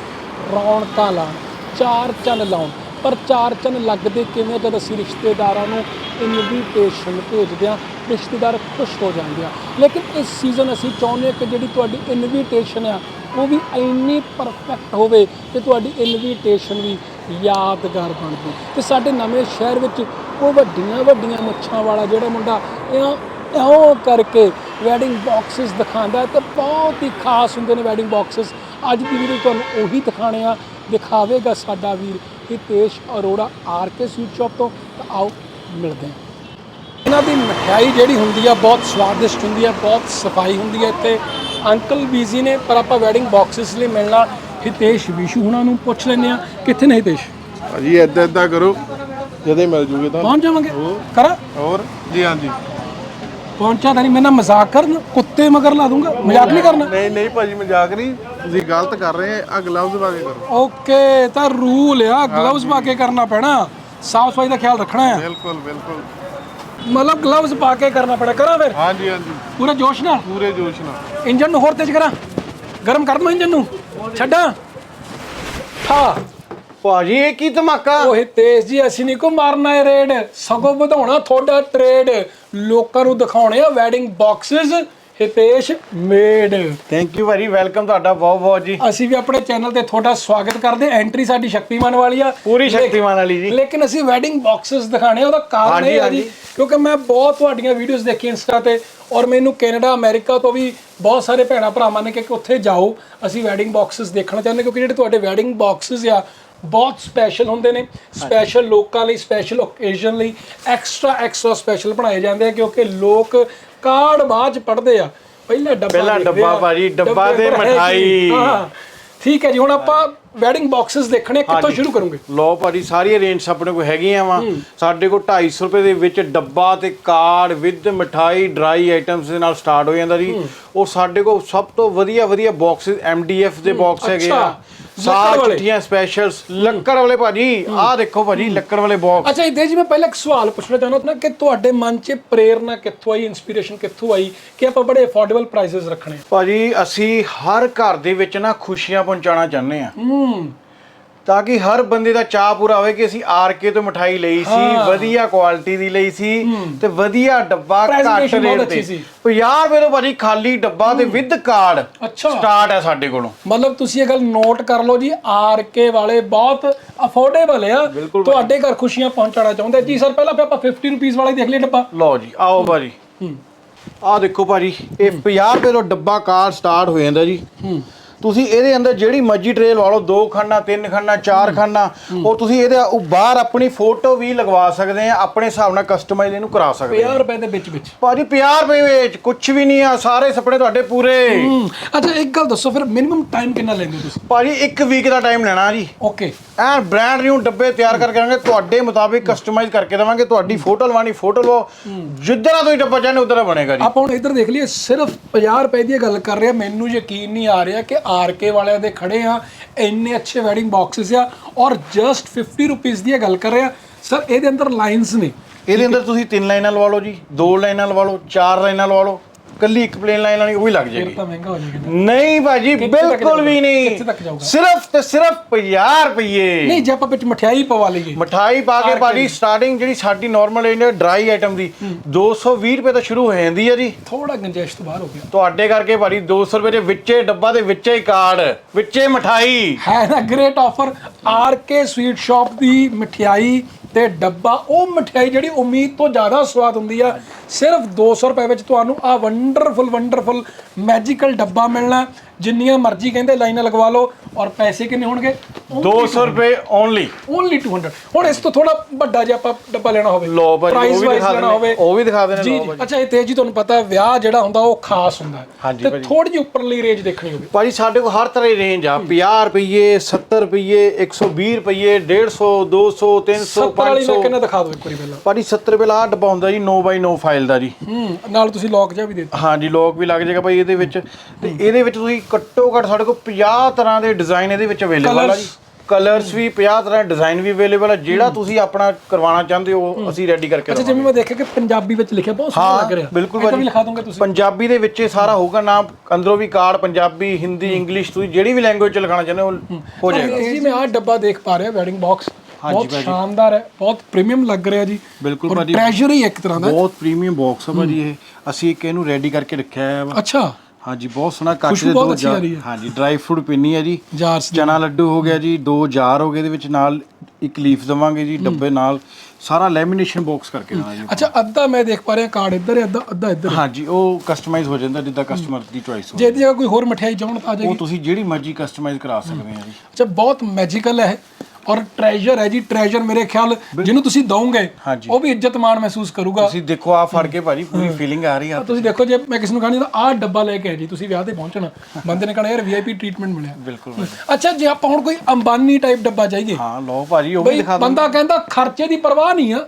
ਰੌਣਕਾਂ ਲਾਉਣ, ਚਾਰ ਚੰਨ ਲਾਉਣ। ਪਰ ਚਾਰ ਚੰਨ ਲੱਗਦੇ ਕਿਵੇਂ ਜਦ ਅਸੀਂ ਰਿਸ਼ਤੇਦਾਰਾਂ ਨੂੰ ਇਨਵੀਟੇਸ਼ਨ ਭੇਜਦੇ ਹਾਂ, ਰਿਸ਼ਤੇਦਾਰ ਖੁਸ਼ ਹੋ ਜਾਂਦੇ ਆ। ਲੇਕਿਨ ਇਸ ਸੀਜ਼ਨ ਅਸੀਂ ਚਾਹੁੰਦੇ ਹਾਂ ਕਿ ਜਿਹੜੀ ਤੁਹਾਡੀ ਇਨਵੀਟੇਸ਼ਨ ਆ, ਉਹ ਵੀ ਇੰਨੀ ਪਰਫੈਕਟ ਹੋਵੇ ਕਿ ਤੁਹਾਡੀ ਇਨਵੀਟੇਸ਼ਨ ਵੀ ਯਾਦਗਾਰ ਬਣ ਜਾਵੇ ਤੇ ਸਾਡੇ ਨਵੇਂ ਸ਼ਹਿਰ ਵਿੱਚ ਉਹ ਵੱਡੀਆਂ ਵੱਡੀਆਂ ਮੁੱਛਾਂ ਵਾਲਾ ਜਿਹੜਾ ਮੁੰਡਾ, ਇਹ ਇਉਂ ਕਰਕੇ ਵੈਡਿੰਗ ਬਾਕਸਸ ਦਿਖਾਉਂਦਾ ਤੇ ਬਹੁਤ ਹੀ ਖਾਸ ਹੁੰਦੇ ਨੇ ਵੈਡਿੰਗ ਬਾਕਸਸ ਅੱਜ ਦੀ ਵੀਡੀਓ ਤੁਹਾਨੂੰ ਉਹੀ ਦਿਖਾਣੇ ਆ। ਦਿਖਾਵੇਗਾ ਸਾਡਾ ਵੀਰ Hitesh Arora R K sweet shop ਤੋਂ। ਤਾਂ ਆਓ ਮਿਲਦੇ ਹਾਂ। ਇਹਨਾਂ ਦੀ ਮਠਿਆਈ ਜਿਹੜੀ ਹੁੰਦੀ ਆ ਬਹੁਤ ਸਵਾਦਿਸ਼ਟ ਹੁੰਦੀ ਆ ਬਹੁਤ ਸਫ਼ਾਈ ਹੁੰਦੀ ਆ ਇੱਥੇ। ਅੰਕਲ ਬੀਜ਼ੀ ਨੇ ਪਰ ਆਪਾਂ ਵੈਡਿੰਗ ਬਾਕਸਸ ਲਈ ਮਿਲਣਾ। ਹਿਤੇਸ਼ ਵਿਸ਼ੂ ਹੁਣਾਂ ਨੂੰ ਪੁੱਛ ਲੈਂਦੇ ਆ। ਕਿੱਥੇ ਨੇ ਹਿਤੇਸ਼? ਭਾਜੀ ਏਦਾਂ ਏਦਾਂ ਕਰੋ। ਜਦੇ ਮਿਲ ਜੂਗੇ ਤਾਂ ਪਹੁੰਚ ਜਾਵਾਂਗੇ। ਕਰਾਂ? ਹੋਰ? ਜੀ ਹਾਂਜੀ। ਪਹੁੰਚਾ ਤਾਂ ਨਹੀਂ ਮੈਂ ਨਾ ਮਜ਼ਾਕ ਕਰਨ ਕੁੱਤੇ ਮਗਰ ਲਾ ਦੂੰਗਾ ਮਜ਼ਾਕ ਨਹੀਂ ਕਰਨਾ। ਨਹੀਂ ਨਹੀਂ ਭਾਜੀ ਮਜ਼ਾਕ ਨਹੀਂ ਤੁਸੀਂ ਗਲਤ ਕਰ ਰਹੇ ਆ ਗਲਵਜ਼ ਪਾ ਕੇ ਕਰੋ। ਓਕੇ ਤਾਂ ਰੂਲ ਆ ਗਲਵਜ਼ ਪਾ ਕੇ ਕਰਨਾ ਪੈਣਾ ਸਾਫ਼ ਸਫ਼ਾਈ ਦਾ ਖਿਆਲ ਰੱਖਣਾ ਹੈ ਬਿਲਕੁਲ ਬਿਲਕੁਲ। ਮਤਲਬ ਗਲਵਜ਼ ਪਾ ਕੇ ਕਰਨਾ ਪੈਣਾ ਕਰਾਂ ਫਿਰ? ਹਾਂਜੀ ਹਾਂਜੀ। ਪੂਰੇ ਜੋਸ਼ ਨਾਲ? ਪੂਰੇ ਜੋਸ਼ ਨਾਲ। ਇੰਜਨ ਨੂੰ ਹੋਰ ਤੇਜ਼ ਕਰਾਂ। ਗਰਮ ਕਰ ਦਵਾਂ ਇੰਜਨ ਨੂੰ। ਛੱਡਾਂ। ਠਾ। ਭਾਜੀ ਇਹ ਕੀ ਧਮਾਕਾ? ਓਏ ਤੇਜ਼ ਜੀ ਅਸੀਂ ਨਹੀਂ ਕੋ ਮਾਰਨਾ ਇਹ ਰੇਡ। ਸਗੋਂ ਵਧਾਉਣਾ ਤੁਹਾਡਾ ਟ੍ਰੇਡ ਲੋਕਾਂ ਨੂੰ ਦਿਖਾਉਣੇ ਆ wedding boxes Hitesh made. Thank you ਭਾਜੀ ਵੈਲਕਮ ਤੁਹਾਡਾ ਬਹੁਤ ਬਹੁਤ ਜੀ। ਅਸੀਂ ਵੀ ਆਪਣੇ ਚੈਨਲ ਤੇ ਤੁਹਾਡਾ ਸਵਾਗਤ ਕਰਦੇ ਐਂਟਰੀ ਸਾਡੀ ਸ਼ਕਤੀਮਾਨ ਵਾਲੀ ਆ। ਪੂਰੀ ਸ਼ਕਤੀਮਾਨ ਵਾਲੀ ਜੀ। ਲੇਕਿਨ ਅਸੀਂ ਵੈਡਿੰਗ ਬਾਕਸਸ ਦਿਖਾਣੇ ਆ ਉਹਦਾ ਕਾਰਨ ਹਾਂਜੀ, ਇਹ ਆ ਜੀ ਹਾਂਜੀ। ਕਿਉਂਕਿ ਮੈਂ ਬਹੁਤ ਤੁਹਾਡੀਆਂ ਵੀਡੀਓਜ਼ ਦੇਖੀ ਇੰਸਟਾ ਤੇ ਔਰ ਮੈਨੂੰ ਕੈਨੇਡਾ ਅਮਰੀਕਾ ਤੋਂ ਵੀ ਬਹੁਤ ਸਾਰੇ ਭੈਣਾ ਭਰਾਵਾਂ ਨੇ ਕਿ ਉੱਥੇ ਜਾਓ ਅਸੀਂ ਵੈਡਿੰਗ ਬਾਕਸਸ ਦੇਖਣਾ ਚਾਹੁੰਦੇ ਕਿਉਂਕਿ ਜਿਹੜੇ ਤੁਹਾਡੇ ਵੈਡਿੰਗ ਬਾਕਸਸ ਆ ਬਹੁਤ ਸਪੈਸ਼ਲ ਹੁੰਦੇ ਨੇ ਸਪੈਸ਼ਲ ਲੋਕਾਂ ਲਈ ਸਪੈਸ਼ਲ ਓਕੇਜ਼ਨ ਲਈ ਐਕਸਟਰਾ ਐਕਸਟਰਾ ਸਪੈਸ਼ਲ ਬਣਾਏ ਜਾਂਦੇ ਆ ਕਿਉਂਕਿ ਲੋਕ ਕਾਰਡ ਬਾਅਦ ਚ ਪੜਦੇ ਆ। ਪਹਿਲਾਂ ਡੱਬਾ ਪਹਿਲਾਂ ਡੱਬਾ ਭਾਜੀ, ਡੱਬਾ ਤੇ? ਮਠਾਈ। ਠੀਕ ਹੈ ਜੀ ਹੁਣ ਆਪਾਂ ਵੈਡਿੰਗ ਬਾਕਸਸ ਦੇਖਣੇ ਕਿੱਥੋਂ ਸ਼ੁਰੂ ਕਰੋਗੇ? ਲੋ ਭਾਜੀ ਸਾਰੀ ਰੇਂਜ ਆਪਣੇ ਕੋਲ ਹੈਗੀਆਂ ਵਾ। ਸਾਡੇ ਕੋਲ 250 ਰੁਪਏ ਦੇ ਵਿੱਚ ਡੱਬਾ ਤੇ ਕਾਰਡ ਵਿਦ ਮਠਾਈ ਡਰਾਈ ਆਈਟਮਸ ਦੇ ਨਾਲ ਸਟਾਰਟ ਹੋ ਜਾਂਦਾ ਜੀ। ਉਹ ਸਾਡੇ ਕੋਲ ਸਭ ਤੋਂ ਵਧੀਆ ਵਧੀਆ ਬਾਕਸਸ ਐਮਡੀਐਫ ਦੇ ਬਾਕਸ ਹੈਗੇ ਆ। ਸਾਰ ਵਾਲੇ। ਸਪੈਸ਼ਲਸ ਲੱਕੜ ਵਾਲੇ ਭਾਜੀ ਆਹ ਦੇਖੋ ਭਾਜੀ ਲੱਕੜ ਵਾਲੇ ਬਾਕਸ ਅੱਛਾ ਇਦੇ ਜੀ ਮੈਂ ਪਹਿਲਾਂ ਇੱਕ ਸਵਾਲ ਪੁੱਛਣਾ ਚਾਹੁੰਦਾ ਨਾ ਕਿ ਤੁਹਾਡੇ ਮਨ 'ਚ ਪ੍ਰੇਰਨਾ ਕਿੱਥੋਂ ਆਈ ਇਨਸਪੀਰੇਸ਼ਨ ਕਿੱਥੋਂ ਆਈ ਕਿ ਆਪਾਂ ਬੜੇ ਅਫੋਰਡੇਬਲ ਪ੍ਰਾਈਸਸ ਰੱਖਣੇ ਆ? ਭਾਜੀ ਅਸੀਂ ਹਰ ਘਰ ਦੇ ਵਿੱਚ ਨਾ ਖੁਸ਼ੀਆਂ ਪਹੁੰਚਾਉਣਾ ਚਾਹੁੰਦੇ ਆ ਹੂੰ। ਤਾਂ ਕਿ ਹਰ ਬੰਦੇ ਦਾ ਚਾਹ ਪੂਰਾ ਹੋਵੇ ਕਿ ਅਸੀਂ ਆਰਕੇ ਤੋਂ ਮਠਾਈ ਲਈ ਸੀ ਵਧੀਆ ਕੁਆਲਿਟੀ ਦੀ ਲਈ ਸੀ ਤੇ ਵਧੀਆ ਡੱਬਾ ਘੱਟ Presentation ਬਹੁਤ ਰੇਟ ਅੱਛੀ ਤੇ। ਸੀ। 50 ਰੁਪਏ ਤੋਂ ਭਾਜੀ ਖਾਲੀ ਡੱਬਾ ਤੇ ਵਿਦ ਕਾਰਡ ਅੱਛਾ। ਸਟਾਰਟ ਹੈ ਸਾਡੇ ਕੋਲੋਂ। ਮਤਲਬ ਤੁਸੀਂ ਇਹ ਗੱਲ ਨੋਟ ਕਰ ਲਓ ਜੀ ਆਰ ਕੇ ਵਾਲੇ ਬਹੁਤ ਅਫੋਰਡੇਬਲ ਆ। ਤੁਹਾਡੇ ਘਰ ਖੁਸ਼ੀਆਂ ਪਹੁੰਚਾਉਣਾ ਚਾਹੁੰਦੇ। ਜੀ ਸਰ ਪਹਿਲਾਂ ਫਿਰ ਆਪਾਂ 50 ਰੁਪੀਸ ਵਾਲਾ ਹੀ ਦੇਖ ਲਈਏ ਡੱਬਾ। ਲਓ ਜੀ ਆਓ ਭਾਜੀ। ਆਹ ਦੇਖੋ ਭਾਜੀ ਇਹ 50 ਰੁਪਏ ਤੋਂ ਡੱਬਾ ਕਾਰਡ ਸਟਾਰਟ ਹੋ ਜਾਂਦਾ ਜੀ। ਤੁਸੀਂ ਇਹਦੇ ਅੰਦਰ ਜਿਹੜੀ ਮਰਜ਼ੀ ਟ੍ਰੇ ਲਵਾ ਲਓ ਦੋ ਖਾਨਾ ਤਿੰਨ ਖਾਨਾ ਚਾਰ ਖਾਨਾ ਉਹ ਤੁਸੀਂ ਇਹਦੇ ਉਹ ਬਾਹਰ ਆਪਣੀ ਫੋਟੋ ਵੀ ਲਗਵਾ ਸਕਦੇ ਆ ਆਪਣੇ ਹਿਸਾਬ ਨਾਲ ਕਸਟਮਾਈਜ਼ ਇਹਨੂੰ ਕਰਾ ਸਕਦੇ ਆ। 50 ਰੁਪਏ ਦੇ ਵਿੱਚ ਵਿੱਚ। ਭਾਜੀ 50 ਰੁਪਏ ਵਿੱਚ ਕੁਝ ਵੀ ਨਹੀਂ ਆ ਸਾਰੇ ਸੁਪਨੇ ਤੁਹਾਡੇ ਪੂਰੇ। ਅੱਛਾ ਇੱਕ ਗੱਲ ਦੱਸੋ ਫਿਰ ਮਿਨੀਮਮ ਟਾਈਮ ਕਿੰਨਾ ਲੈਂਦੇ ਤੁਸੀਂ? ਭਾਜੀ ਇੱਕ ਵੀਕ ਦਾ ਟਾਈਮ ਲੈਣਾ ਜੀ। ਓਕੇ ਐਨ ਬ੍ਰਾਂਡ ਨਿਊ ਡੱਬੇ ਤਿਆਰ ਕਰਕੇ ਦੇਵਾਂਗੇ ਤੁਹਾਡੇ ਮੁਤਾਬਿਕ ਕਸਟਮਾਈਜ਼ ਕਰਕੇ ਦੇਵਾਂਗੇ ਤੁਹਾਡੀ ਫੋਟੋ ਲਵਾਣੀ ਫੋਟੋ ਲਓ ਜਿੱਦਾਂ ਤੁਸੀਂ ਡੱਬਾ ਚਾਹਨੇ ਉਧਰ ਦਾ ਬਣੇਗਾ ਜੀ। ਆਪਾਂ ਹੁਣ ਇੱਧਰ ਦੇਖ ਲਈਏ ਸਿਰਫ 50 ਰੁਪਏ ਦੀ ਗੱਲ ਕਰ ਰਹੇ ਮੈਨੂੰ ਯਕੀਨ ਨਹੀਂ ਆ ਰਿਹਾ ਕਿ ਆਰਕੇ ਵਾਲਿਆਂ ਦੇ ਖੜੇ ਆ ਇੰਨੇ ਅੱਛੇ ਵੈਡਿੰਗ ਬਾਕਸਸ ਆ ਔਰ ਜਸਟ 50 ਰੁਪਏ ਦੀ ਗੱਲ ਕਰ ਰਹੇ ਸਰ ਇਹਦੇ ਅੰਦਰ ਲਾਈਨਸ ਨੇ। ਇਹਦੇ ਅੰਦਰ ਤੁਸੀਂ ਤਿੰਨ ਲਾਈਨਾਂ ਲਵਾ ਲਓ ਜੀ ਦੋ ਲਾਈਨਾਂ ਲਵਾ ਲਓ ਚਾਰ ਲਾਈਨਾਂ ਲਵਾ ਲਓ। ਕੱਲੀ ਇੱਕ ਪਲੇਨ ਲਾਈਨ ਲਾਣੀ ਉਹ ਵੀ ਲੱਗ ਫਿਰ ਜਾਏਗੀ। ਤਾਂ ਮਹਿੰਗਾ ਹੋ ਜਾਏਗਾ ਨਹੀਂ ਭਾਜੀ ਕਿੱਥੇ ਤੱਕ ਬਿਲਕੁਲ ਵੀ ਜਾਊਗਾ? ਨਹੀਂ। ਕਿੱਥੇ ਤੱਕ ਜਾਊਗਾ? ਸਿਰਫ ਤੇ ਸਿਰਫ 50 ਰੁਪਏ ਨਹੀਂ ਜੇ ਆਪਾਂ ਵਿੱਚ ਮਠਿਆਈ ਪਵਾ ਲਈਏ। ਮਠਾਈ ਪਾ ਕੇ ਭਾਜੀ ਸਟਾਰਟਿੰਗ ਜਿਹੜੀ ਸਾਡੀ ਨਾਰਮਲ ਇੰਡੀਆ ਡਰਾਈ ਆਈਟਮ ਦੀ 220 ਰੁਪਏ ਤੋਂ ਸ਼ੁਰੂ ਹੋ ਜਾਂਦੀ ਹੈ ਜੀ। ਥੋੜਾ ਗੰਜਾਇਸ਼ ਤੋਂ ਬਾਹਰ ਹੋ ਗਿਆ। ਤੁਹਾਡੇ ਕਰਕੇ ਭਾਜੀ 200 ਰੁਪਏ ਦੇ ਵਿੱਚੇ ਡੱਬਾ ਦੇ ਵਿੱਚੇ ਹੀ ਕਾਰਡ ਵਿੱਚੇ ਮਠਾਈ ਹੈ ਨਾ great offer R K sweet shop ਦੀ ਮਠਿਆਈ ਤੇ ਡੱਬਾ, ਉਹ ਮਠਿਆਈ ਜਿਹੜੀ ਉਮੀਦ ਤੋਂ ਜ਼ਿਆਦਾ ਸਵਾਦ ਹੁੰਦੀ ਆ, ਸਿਰਫ 200 ਰੁਪਏ ਵਿੱਚ ਤੁਹਾਨੂੰ ਆ ਵੰਡਰਫੁਲ ਵੰਡਰਫੁਲ ਮੈਜੀਕਲ ਡੱਬਾ ਮਿਲਣਾ। ਜਿੰਨੀਆਂ ਮਰਜ਼ੀ ਕਹਿੰਦੇ ਲਾਈਨਾਂ ਲਗਵਾ ਲਓ ਔਰ ਪੈਸੇ ਕਿੰਨੇ ਹੋਣਗੇ? 200 ਰੁਪਏ ਓਨਲੀ ਓਨਲੀ 200 ਹੁਣ ਇਸ ਤੋਂ ਥੋੜਾ ਵੱਡਾ ਜਿਹਾ ਆਪਾਂ ਡੱਬਾ ਲੈਣਾ ਹੋਵੇ। ਲਓ ਭਾਜੀ, ਉਹ ਵੀ ਦਿਖਾ ਹੋਵੇ। ਉਹ ਵੀ ਦਿਖਾ ਜੀ ਲਓ ਜੀ। ਅੱਛਾ ਇਹ ਤੇ ਜੀ ਤੁਹਾਨੂੰ ਪਤਾ ਵਿਆਹ ਜਿਹੜਾ ਹੁੰਦਾ ਉਹ ਖਾਸ ਹੁੰਦਾ ਹੈ। ਤੇ। ਥੋੜੀ ਜਿਹੀ ਉੱਪਰਲੀ ਰੇਂਜ ਦੇਖਣੀ ਹੋਵੇ। ਭਾਜੀ ਸਾਡੇ ਕੋਲ ਹਰ ਤਰ੍ਹਾਂ ਦੀ ਰੇਂਜ ਆ। 50 ਰੁਪਏ 70 ਰੁਪਏ 120 ਰੁਪਏ 150 200 300 70 ਵਾਲੀ ਮੈਂ 500 ਕਿੰਨਾ ਦਿਖਾ ਦਿਓ ਇੱਕ ਵਾਰੀ ਪਹਿਲਾਂ। ਭਾਜੀ 70 ਰੁਪਏ ਆਹ ਡੱਬਾ ਹੁੰਦਾ ਜੀ 9x9 ਫਾਈਲ ਦਾ ਜੀ। ਹੂੰ ਨਾਲ ਤੁਸੀਂ ਲੌਕ ਜਿਹਾ ਵੀ ਦੇ ਦਿੱਤਾ। ਹਾਂਜੀ ਲੋਕ ਵੀ ਲੱਗ ਜਾਏਗਾ ਭਾਈ ਇਹਦੇ ਵਿੱਚ। ਤੇ ਇਹਦੇ ਵਿੱਚ ਤੁਸੀਂ ਘੱਟੋ ਘੱਟ ਸਾਡੇ ਕੋਲ 50 ਤਰ੍ਹਾਂ ਦੇ ਡਿਜ਼ਾਈਨ ਇਹਦੇ ਵਿੱਚ ਅਵੇਲੇਬਲ ਆ? ਜੀ। ਕਲਰਸ ਵੀ 50 ਤਰ੍ਹਾਂ ਡਿਜ਼ਾਈਨ ਵੀ ਅਵੇਲੇਬਲ ਆ। ਜਿਹੜਾ ਤੁਸੀਂ ਆਪਣਾ ਕਰਵਾਉਣਾ ਚਾਹੁੰਦੇ ਹੋ ਅਸੀਂ ਰੈਡੀ ਕਰਕੇ ਅੱਛਾ ਜਿਵੇਂ ਮੈਂ ਦੇਖਿਆ ਕਿ ਪੰਜਾਬੀ ਵਿੱਚ ਲਿਖਿਆ ਬਹੁਤ ਸੋਹਣਾ ਲੱਗ ਰਿਹਾ। ਬਿਲਕੁਲ ਭਾਜੀ। ਵੀ ਲਿਖਾ ਦੋਗੇ ਤੁਸੀਂ। ਪੰਜਾਬੀ ਦੇ ਵਿੱਚ ਇਹ ਸਾਰਾ ਹੋਊਗਾ ਨਾਮ ਅੰਦਰੋਂ ਵੀ ਕਾਰਡ ਪੰਜਾਬੀ ਹਿੰਦੀ ਇੰਗਲਿਸ਼ ਤੁਸੀਂ ਜਿਹੜੀ ਵੀ ਲੈਂਗੁਏਜ ਚ ਲਿਖਾਣਾ ਚਾਹੁੰਦੇ ਹੋ ਹੋ। ਜਾਏਗਾ। ਜੀ ਮੈਂ ਆਹ ਡੱਬਾ ਦੇਖ ਪਾ ਰਿਹਾ ਵੈਡਿੰਗ ਬਾਕਸ ਬਹੁਤ। ਸ਼ਾਨਦਾਰ ਹੈ ਬਹੁਤ ਪ੍ਰੀਮੀਅਮ ਲੱਗ ਰਿਹਾ ਜੀ। ਬਿਲਕੁਲ ਭਾਜੀ। ਟ੍ਰੈਜਰ ਹੀ ਇੱਕ ਤਰ੍ਹਾਂ ਦਾ। ਬਹੁਤ ਪ੍ਰੀਮੀਅਮ ਬਾਕਸ ਆ ਭਾਜੀ ਇਹ। ਅਸੀਂ ਇੱਕ ਇਹਨੂੰ ਰੈਡੀ ਕਰਕੇ ਰੱਖਿਆ ਹੈ ਅੱਛਾ। ਹਾਂਜੀ ਬਹੁਤ ਸੋਹਣਾ ਕੱਚ ਖੁਸ਼ਬੂ ਦੇ ਬਹੁਤ ਦੋ ਅੱਛੀ ਆ ਰਹੀ ਹੈ। ਹਾਂਜੀ ਡਰਾਈ ਫਰੂਟ ਪਿੰਨੀ ਹੈ ਜੀ। ਜਾਰਸ ਚਨਾ ਲੱਡੂ ਹੋ ਗਿਆ ਜੀ ਦੋ ਜਾਰ ਹੋ ਗਏ ਇਹਦੇ ਵਿੱਚ ਨਾਲ ਇੱਕ ਲੀਫ ਦਵਾਂਗੇ ਜੀ ਡੱਬੇ ਨਾਲ। ਸਾਰਾ ਲੈਮੀਨੇਸ਼ਨ ਬਾਕਸ ਕਰਕੇ ਦੇਣਾ ਜੀ। ਅੱਛਾ ਅੱਧਾ ਮੈਂ ਦੇਖ ਪਾ ਰਿਹਾ ਕਾਰਡ ਇੱਧਰ ਹੈ ਅੱਧਾ ਅੱਧਾ ਇੱਧਰ ਹੈ। ਹਾਂਜੀ ਉਹ ਕਸਟਮਾਈਜ਼ ਹੋ ਜਾਂਦਾ ਜਿੱਦਾਂ ਕਸਟਮਰ ਦੀ ਚੋਇਸ ਜੇ ਇਹਦੀ ਜਗ੍ਹਾ ਕੋਈ ਹੋਰ ਮਠਿਆਈ ਚਾਹਣ ਤਾਂ ਆ ਉਹ ਜਾਏਗੀ ਤੁਸੀਂ ਜਿਹੜੀ ਮਰਜ਼ੀ ਕਸਟਮਾਈਜ਼ ਕਰਾ ਸਕਦੇ ਆ ਜੀ। ਅੱਛਾ ਬਹੁਤ ਮੈਜੀਕਲ ਹੈ ਇਹ। ਔਰ ਟ੍ਰੈਜਰ ਹੈ ਜੀ ਟ੍ਰੈਜਰ ਮੇਰੇ ਖਿਆਲ ਜਿਹਨੂੰ ਤੁਸੀਂ ਦਵੋਗੇ। ਉਹ ਵੀ ਇੱਜ਼ਤ ਮਾਣ ਮਹਿਸੂਸ ਕਰੂਗਾ। ਤੁਸੀਂ ਦੇਖੋ ਆ ਫੜ ਕੇ ਭਾਜੀ ਪੂਰੀ ਫੀਲਿੰਗ ਆ ਰਹੀ ਆ ਤੁਸੀਂ ਦੇਖੋ ਜੇ ਮੈਂ ਕਿਸ ਨੂੰ ਕਹਾਣੀ ਤਾਂ ਆਹ ਡੱਬਾ ਲੈ ਕੇ ਆਏ ਜੀ ਤੁਸੀਂ ਵਿਆਹ ਤੇ ਪਹੁੰਚਣਾ। ਬੰਦੇ ਨੇ ਕਹਣਾ ਯਾਰ ਵੀਆਈਪੀ ਟ੍ਰੀਟਮੈਂਟ ਮਿਲਿਆ। ਬਿਲਕੁਲ। ਅੱਛਾ ਜੇ ਆਪਾਂ ਹੁਣ ਕੋਈ ਅੰਬਾਨੀ ਟਾਈਪ ਡੱਬਾ ਚਾਹੀਏ। ਹਾਂ ਲਓ ਭਾਜੀ ਉਹ ਵੀ ਦਿਖਾ ਦਿਓ। ਬੰਦਾ ਕਹਿੰਦਾ ਖਰਚੇ ਦੀ ਪਰਵਾਹ ਨਹੀਂ ਆ।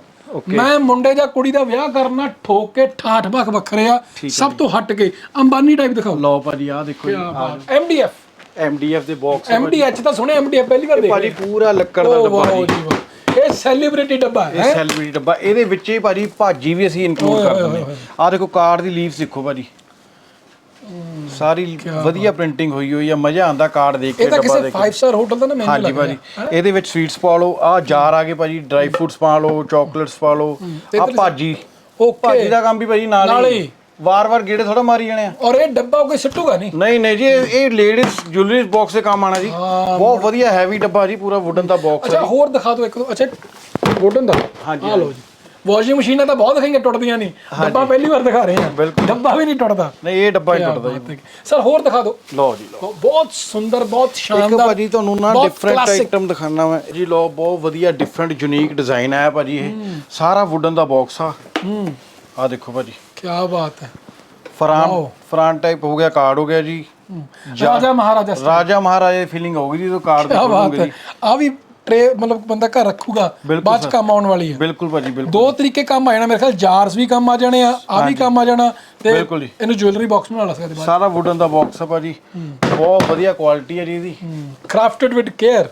ਮੈਂ ਮੁੰਡੇ ਜਾਂ ਕੁੜੀ ਦਾ ਵਿਆਹ ਕਰਨਾ ਠੋਕ ਕੇ ਠਾਠ ਭਖ ਵੱਖਰੇ ਆ ਸਭ ਤੋਂ ਹਟ ਕੇ। ਅੰਬਾਨੀ ਟਾਈਪ ਦਿਖਾਓ। ਲਓ ਭਾਜੀ ਆ ਦੇਖੋ ਜੀ ਐਮਡੀਐਫ ਐਮਡੀਐਫ ਦੇ ਬਾਕਸ ਐਮਡੀਐਚ ਤਾਂ ਸੁਣਿਆ ਐਮਡੀਐਫ ਪਹਿਲੀ ਵਾਰ ਦੇਖ ਭਾਜੀ ਪੂਰਾ ਲੱਕੜ ਦਾ ਡੱਬਾ ਜੀ। ਇਹ ਸੈਲੀਬ੍ਰਿਟੀ ਡੱਬਾ ਹੈ। ਇਹ ਸੈਲੀਬ੍ਰਿਟੀ ਡੱਬਾ। ਇਹਦੇ ਵਿੱਚ ਹੀ ਭਾਜੀ ਭਾਜੀ ਵੀ ਅਸੀਂ ਇਨਕਲੂਡ ਕਰ ਦਿੰਦੇ ਆ ਦੇਖੋ ਕਾਰਡ ਦੀ ਲੀਵਸ ਦੇਖੋ ਭਾਜੀ। ਸਾਰੀ ਵਧੀਆ ਪ੍ਰਿੰਟਿੰਗ ਹੋਈ ਹੋਈ ਆ। ਮਜ਼ਾ ਆਂਦਾ ਕਾਰਡ ਦੇਖ ਕੇ ਇਹ ਤਾਂ ਡੱਬਾ ਕਿਸੇ ਦੇਖ ਕੇ। 5 ਸਟਾਰ ਹੋਟਲ ਦਾ ਨਾ ਮੈਨੂ ਹਾਂਜੀ ਲੱਗ ਭਾਜੀ। ਇਹਦੇ ਵਿੱਚ ਸਵੀਟਸ ਪਾ ਲਓ। ਆ ਜਾਰ ਆ ਗਏ ਭਾਜੀ। ਡਰਾਈ ਫਰੂਟਸ ਪਾ ਲਓ ਚਾਕਲੇਟਸ ਪਾ ਲਓ। ਆ ਭਾਜੀ ਭਾਜੀ। ਓਕੇ। ਦਾ ਕੰਮ ਵੀ ਭਾਜੀ ਨਾਲ ਹੀ। ਵਾਰ-ਵਾਰ ਗੇੜੇ ਥੋੜਾ ਮਾਰੀ ਜਾਣੇ ਆ। ਔਰ ਇਹ ਡੱਬਾ ਕੋਈ ਸਿੱਟੂਗਾ ਨਹੀਂ? ਨਹੀਂ ਨਹੀਂ ਜੀ ਇਹ ਇਹ ਲੇਡੀਜ਼ ਜੁਐਲਰੀ ਬਾਕਸ ਦੇ ਕੰਮ ਆਣਾ ਜੀ। ਬਹੁਤ ਵਧੀਆ ਹੈਵੀ ਡੱਬਾ ਜੀ ਪੂਰਾ ਵੁਡਨ ਦਾ ਬਾਕਸ ਅੱਛਾ ਹੋਰ ਦਿਖਾ ਦਿਓ ਇੱਕ ਦੋ। ਅੱਛਾ ਗੋਡਨ ਦਾ? ਹਾਂਜੀ, ਆ ਲਓ ਜੀ। ਵਾਸ਼ਿੰਗ ਮਸ਼ੀਨਾਂ ਤਾਂ ਬਹੁਤ ਦਿਖਾਈਆਂ ਟੁੱਟਦੀਆਂ ਨਹੀਂ। ਡੱਬਾ ਪਹਿਲੀ ਵਾਰ ਦਿਖਾ ਰਹੇ ਹਾਂ। ਬਿਲਕੁਲ। ਡੱਬਾ ਵੀ ਨਹੀਂ ਟੁੱਟਦਾ। ਨਹੀਂ ਇਹ ਡੱਬਾ ਹੀ ਟੁੱਟਦਾ ਜੀ। ਸਰ ਹੋਰ ਦਿਖਾ ਦਿਓ। ਲਓ ਜੀ ਲਓ। ਬਹੁਤ ਸੁੰਦਰ ਬਹੁਤ ਇੱਕ ਸ਼ਾਨਦਾਰ ਭਾਜੀ ਤੁਹਾਨੂੰ ਨਾ ਡਿਫਰੈਂਟ। ਆਈਟਮ ਦਿਖਾਣਾ ਮੈਂ। ਜੀ ਲੋ ਬਹੁਤ ਵਧੀਆ ਡਿਫਰੈਂਟ ਯੂਨੀਕ ਡਿਜ਼ਾਈਨ ਆਇਆ ਭਾਜੀ ਇਹ। ਸਾਰਾ ਵੁਡਨ ਦਾ ਬਾਕਸ ਆ। ਹੂੰ। ਆ ਦੇਖੋ ਭਾਜੀ। ਕੀ ਬਾਤ ਹੈ। ਫਰਾਂ Wow. ਫਰਾਂ ਟਾਈਪ ਹੋ ਗਿਆ ਕਾਰਡ ਹੋ ਗਿਆ ਜੀ। ਰਾਜਾ ਮਹਾਰਾਜਾ ਰਾਜਾ ਮਹਾਰਾਜਾ ਦੀ ਫੀਲਿੰਗ ਹੋਊਗੀ ਜੀ ਜਦੋਂ ਕਾਰਡ ਕੀ ਬਾਤ ਹੈ। ਆ ਵੀ ਟਰੇ ਮਤਲਬ ਬੰਦਾ ਘਰ ਰੱਖੂਗਾ ਬਾਅਦ। ਕੰਮ ਆਉਣ ਵਾਲੀ ਹੈ। ਬਿਲਕੁਲ ਭਾਜੀ ਬਿਲਕੁਲ। ਦੋ ਤਰੀਕੇ ਕੰਮ ਆ ਜਾਣਾ ਮੇਰੇ ਖਿਆਲ ਜਾਰਸ ਵੀ ਕੰਮ ਆ ਜਾਣੇ ਆ ਆ ਵੀ ਕੰਮ ਆ ਜਾਣਾ ਤੇ। ਇਹਨੂੰ ਜੁਐਲਰੀ ਬਾਕਸ ਬਣਾ ਲਾ ਸਕਦੇ ਬਾਅਦ ਸਾਰਾ ਵੁਡਨ ਦਾ ਬਾਕਸ ਆ ਭਾਜੀ। ਬਹੁਤ ਵਧੀਆ ਕੁਆਲਿਟੀ ਹੈ ਜੀ ਇਹਦੀ। ਕ੍ਰਾਫਟਡ ਵਿਦ ਕੇਅਰ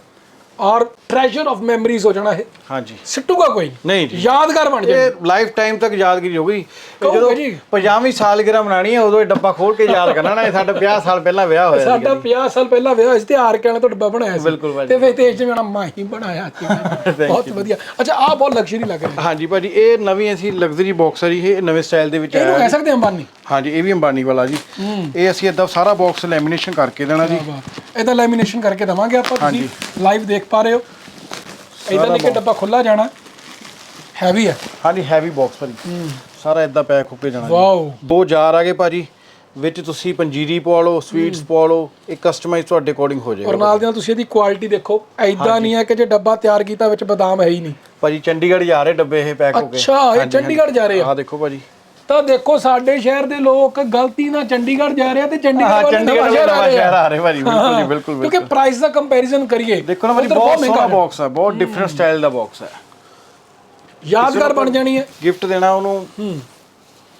ਔਰ ਟ੍ਰੈਜਰ ਆਫ ਮੈਮਰੀਜ਼ ਹੋ ਜਾਣਾ ਇਹ। ਹਾਂਜੀ। ਸਿੱਟੂਗਾ ਕੋਈ ਨਹੀਂ ਜੀ। ਯਾਦਗਾਰ ਬਣ ਜਾਏ ਇਹ ਲਾਈਫ ਟਾਈਮ ਤੱਕ ਯਾਦਗਿਰੀ ਇਹ ਕਹੋਗੇ ਜਦੋਂ ਜੀ। 50ਵੀਂ ਸਾਲਗਿਰਾ ਮਨਾਣੀ ਹੈ ਉਦੋਂ ਇਹ ਡੱਬਾ ਖੋਲ ਕੇ ਯਾਦ ਕਰਨਾ ਨਾ ਇਹ ਸਾਡਾ *laughs* 50 ਸਾਲ ਪਹਿਲਾਂ ਵਿਆਹ ਹੋਇਆ ਸਾਡਾ 50 ਸਾਲ ਪਹਿਲਾਂ ਵਿਆਹ ਹੋਇਆ ਸੀ ਤੇ ਆਰ ਕੇ ਵਾਲਾ ਤੋਂ ਡੱਬਾ ਬਣਾਇਆ ਸੀ। ਬਿਲਕੁਲ ਭਾਜੀ। ਤੇ ਵੇ ਤੇ ਇਸ ਮੇਰਾ ਮਾਹੀ ਬਣਾਇਆ ਸੀ। *laughs* ਬਹੁਤ ਵਧੀਆ। ਅੱਛਾ ਆਹ ਬਹੁਤ ਲਗਜ਼ਰੀ ਲੱਗ ਰਿਹਾ। ਹਾਂਜੀ ਭਾਜੀ ਇਹ ਨਵੀਂ ਅਸੀਂ ਲਗਜ਼ਰੀ ਬਾਕਸ ਹੈ ਜੀ ਇਹ ਨਵੇਂ ਸਟਾਈਲ ਦੇ ਵਿੱਚ ਇਹਨੂੰ ਆਇਆ ਕਹਿ ਸਕਦੇ ਹਾਂ ਅੰਬਾਨੀ? ਹਾਂਜੀ ਇਹ ਵੀ ਅੰਬਾਨੀ ਵਾਲਾ ਜੀ। ਇਹ ਅਸੀਂ ਇਦਾਂ ਸਾਰਾ ਬਾਕਸ ਲੈਮੀਨੇਸ਼ਨ ਕਰਕੇ ਦੇਣਾ ਜੀ। ਇਹਦਾ ਲੈਮੀਨੇਸ਼ਨ ਕਰਕੇ ਦਵਾਂਗੇ ਆਪਾਂ ਤੁਸੀਂ। ਲਾਈਵ ਦੇਖ ਪਾ ਰਹੇ ਹੋ? ਇਹਦਾ ਲੈ ਕੇ ਡੱਬਾ ਖੁੱਲਾ ਜਾਣਾ? ਹੈਵੀ ਹੈ ਹਾਂਜੀ ਹੈਵੀ ਬਾਕਸ ਭਾਜੀ। ਸਾਰਾ ਇਦਾਂ ਪੈਕ ਹੋ ਕੇ ਜਾਣਾ ਵਾਓ। ਦੋ ਜਾਰ ਆ ਗਏ ਭਾਜੀ ਵਿੱਚ ਤੁਸੀਂ ਪੰਜੀਰੀ ਪਵਾ ਲਓ ਸਵੀਟਸ ਪਵਾ ਲਓ ਇਹ ਕਸਟਮਾਈਜ਼ ਤੁਹਾਡੇ ਅਕੋਰਡਿੰਗ ਹੋ ਔਰ ਜਾਏਗਾ ਨਾਲ ਦੀ ਨਾਲ ਤੁਸੀਂ ਇਹਦੀ ਕੁਆਲਿਟੀ ਦੇਖੋ ਐਦਾਂ ਨਹੀਂ ਹੈ ਕਿ ਜੇ ਡੱਬਾ ਤਿਆਰ ਕੀਤਾ ਵਿੱਚ ਬਦਾਮ ਹੈ ਹੀ ਨਹੀਂ। ਭਾਜੀ ਚੰਡੀਗੜ੍ਹ ਜਾ ਰਹੇ ਡੱਬੇ ਇਹ ਪੈਕ ਹੋ ਕੇ। ਅੱਛਾ ਇਹ ਚੰਡੀਗੜ੍ਹ ਜਾ ਰਹੇ ਆ। ਆਹ ਦੇਖੋ ਭਾਜੀ। ਤਾਂ ਦੇਖੋ ਸਾਡੇ ਸ਼ਹਿਰ ਦੇ ਲੋਕ ਗਲਤੀ ਨਾਲ ਚੰਡੀਗੜ੍ਹ ਜਾ ਰਹੇ ਆ ਤੇ ਚੰਡੀਗੜ੍ਹ ਹਾਂ ਵਾਲੇ ਚੰਡੀਗੜ੍ਹ ਨਵਾਂ ਸ਼ਹਿਰ ਆ ਰਹੇ ਆ। ਆ ਰਹੇ ਭਾਜੀ ਬਿਲਕੁਲ ਜੀ ਬਿਲਕੁਲ ਕਿਉਂਕਿ ਪ੍ਰਾਈਸ ਦਾ ਕੰਪੈਰੀਜ਼ਨ ਕਰੀਏ ਦੇਖੋ ਨਾ ਭਾਜੀ ਉੱਧਰ ਬਹੁਤ ਮਹਿੰਗਾ ਸੋਹਣਾ। ਬਾਕਸ ਹੈ ਬਹੁਤ ਡਿਫਰੈਂਟ ਸਟਾਈਲ ਦਾ ਬਾਕਸ ਹੈ। ਯਾਦਗਾਰ ਬਣ ਜਾਣੀ ਹੈ। ਗਿਫਟ ਦੇਣਾ ਉਹਨੂੰ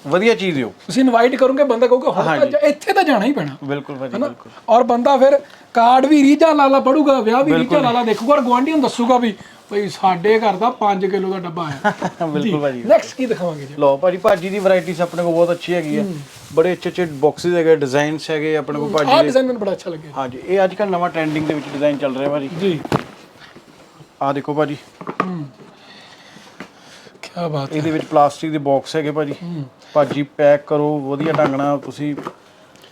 ਵਧੀਆ ਚੀਜ਼ ਦਿਓ। ਤੁਸੀਂ ਇਨਵਾਈਟ ਕਰੋਗੇ ਬੰਦਾ ਕਹੂਗਾ ਹੁਣ ਤਾਂ ਜਾ- ਇੱਥੇ ਤਾਂ ਜਾਣਾ ਹੀ ਪੈਣਾ। ਬਿਲਕੁਲ ਭਾਜੀ ਹਨਾ? ਔਰ ਬੰਦਾ ਫਿਰ ਕਾਰਡ ਵੀ ਰੀਜਾ ਲਾਲਾ ਪੜੂਗਾ ਵਿਆਹ ਵੀ ਰੀਜਾ ਲਾਲਾ ਦੇਖੂਗਾ ਔਰ ਗਵਾਂਢੀਆਂ ਨੂੰ ਦੱਸੂਗਾ ਵੀ ਭਈ ਸਾਡੇ ਘਰ ਦਾ 5 ਕਿਲੋ ਦਾ ਡੱਬਾ ਆਇਆ। *laughs* ਬਿਲਕੁਲ ਭਾਜੀ। ਨੈਕਸਟ ਕੀ ਦਿਖਾਵਾਂਗੇ ਜੀ? ਲੋ ਭਾਜੀ ਭਾਜੀ ਦੀ ਵੈਰਾਈਟੀਸ ਆਪਣੇ ਕੋਲ ਬਹੁਤ ਅੱਛੀ ਹੈਗੀ ਹੈ। ਬੜੇ ਅੱਛੇ ਅੱਛੇ ਬਾਕਸਿਸ ਹੈਗੇ ਡਿਜ਼ਾਈਨਸ ਹੈਗੇ ਆਪਣੇ ਕੋਲ ਆਹ ਭਾਜੀ ਦੇ। ਡਿਜ਼ਾਈਨ ਮੈਨੂੰ ਬੜਾ ਅੱਛਾ ਲੱਗਿਆ। ਹਾਂਜੀ ਇਹ ਅੱਜ ਕੱਲ ਨਵਾਂ ਟ੍ਰੈਂਡਿੰਗ ਦੇ ਵਿੱਚ ਡਿਜ਼ਾਈਨ ਚੱਲ ਰਿਹਾ ਭਾਜੀ। ਜੀ। ਆਹ ਦੇਖੋ ਭਾਜੀ। ਕੀ ਬਾਤ ਹੈ। ਇਹਦੇ ਵਿੱਚ ਪਲਾਸਟਿਕ ਦੇ ਬਾਕਸ ਹੈਗੇ ਭਾਜੀ। ਭਾਜੀ ਪੈਕ ਕਰੋ ਵਧੀਆ ਢੰਗ ਨਾਲ ਤੁਸੀਂ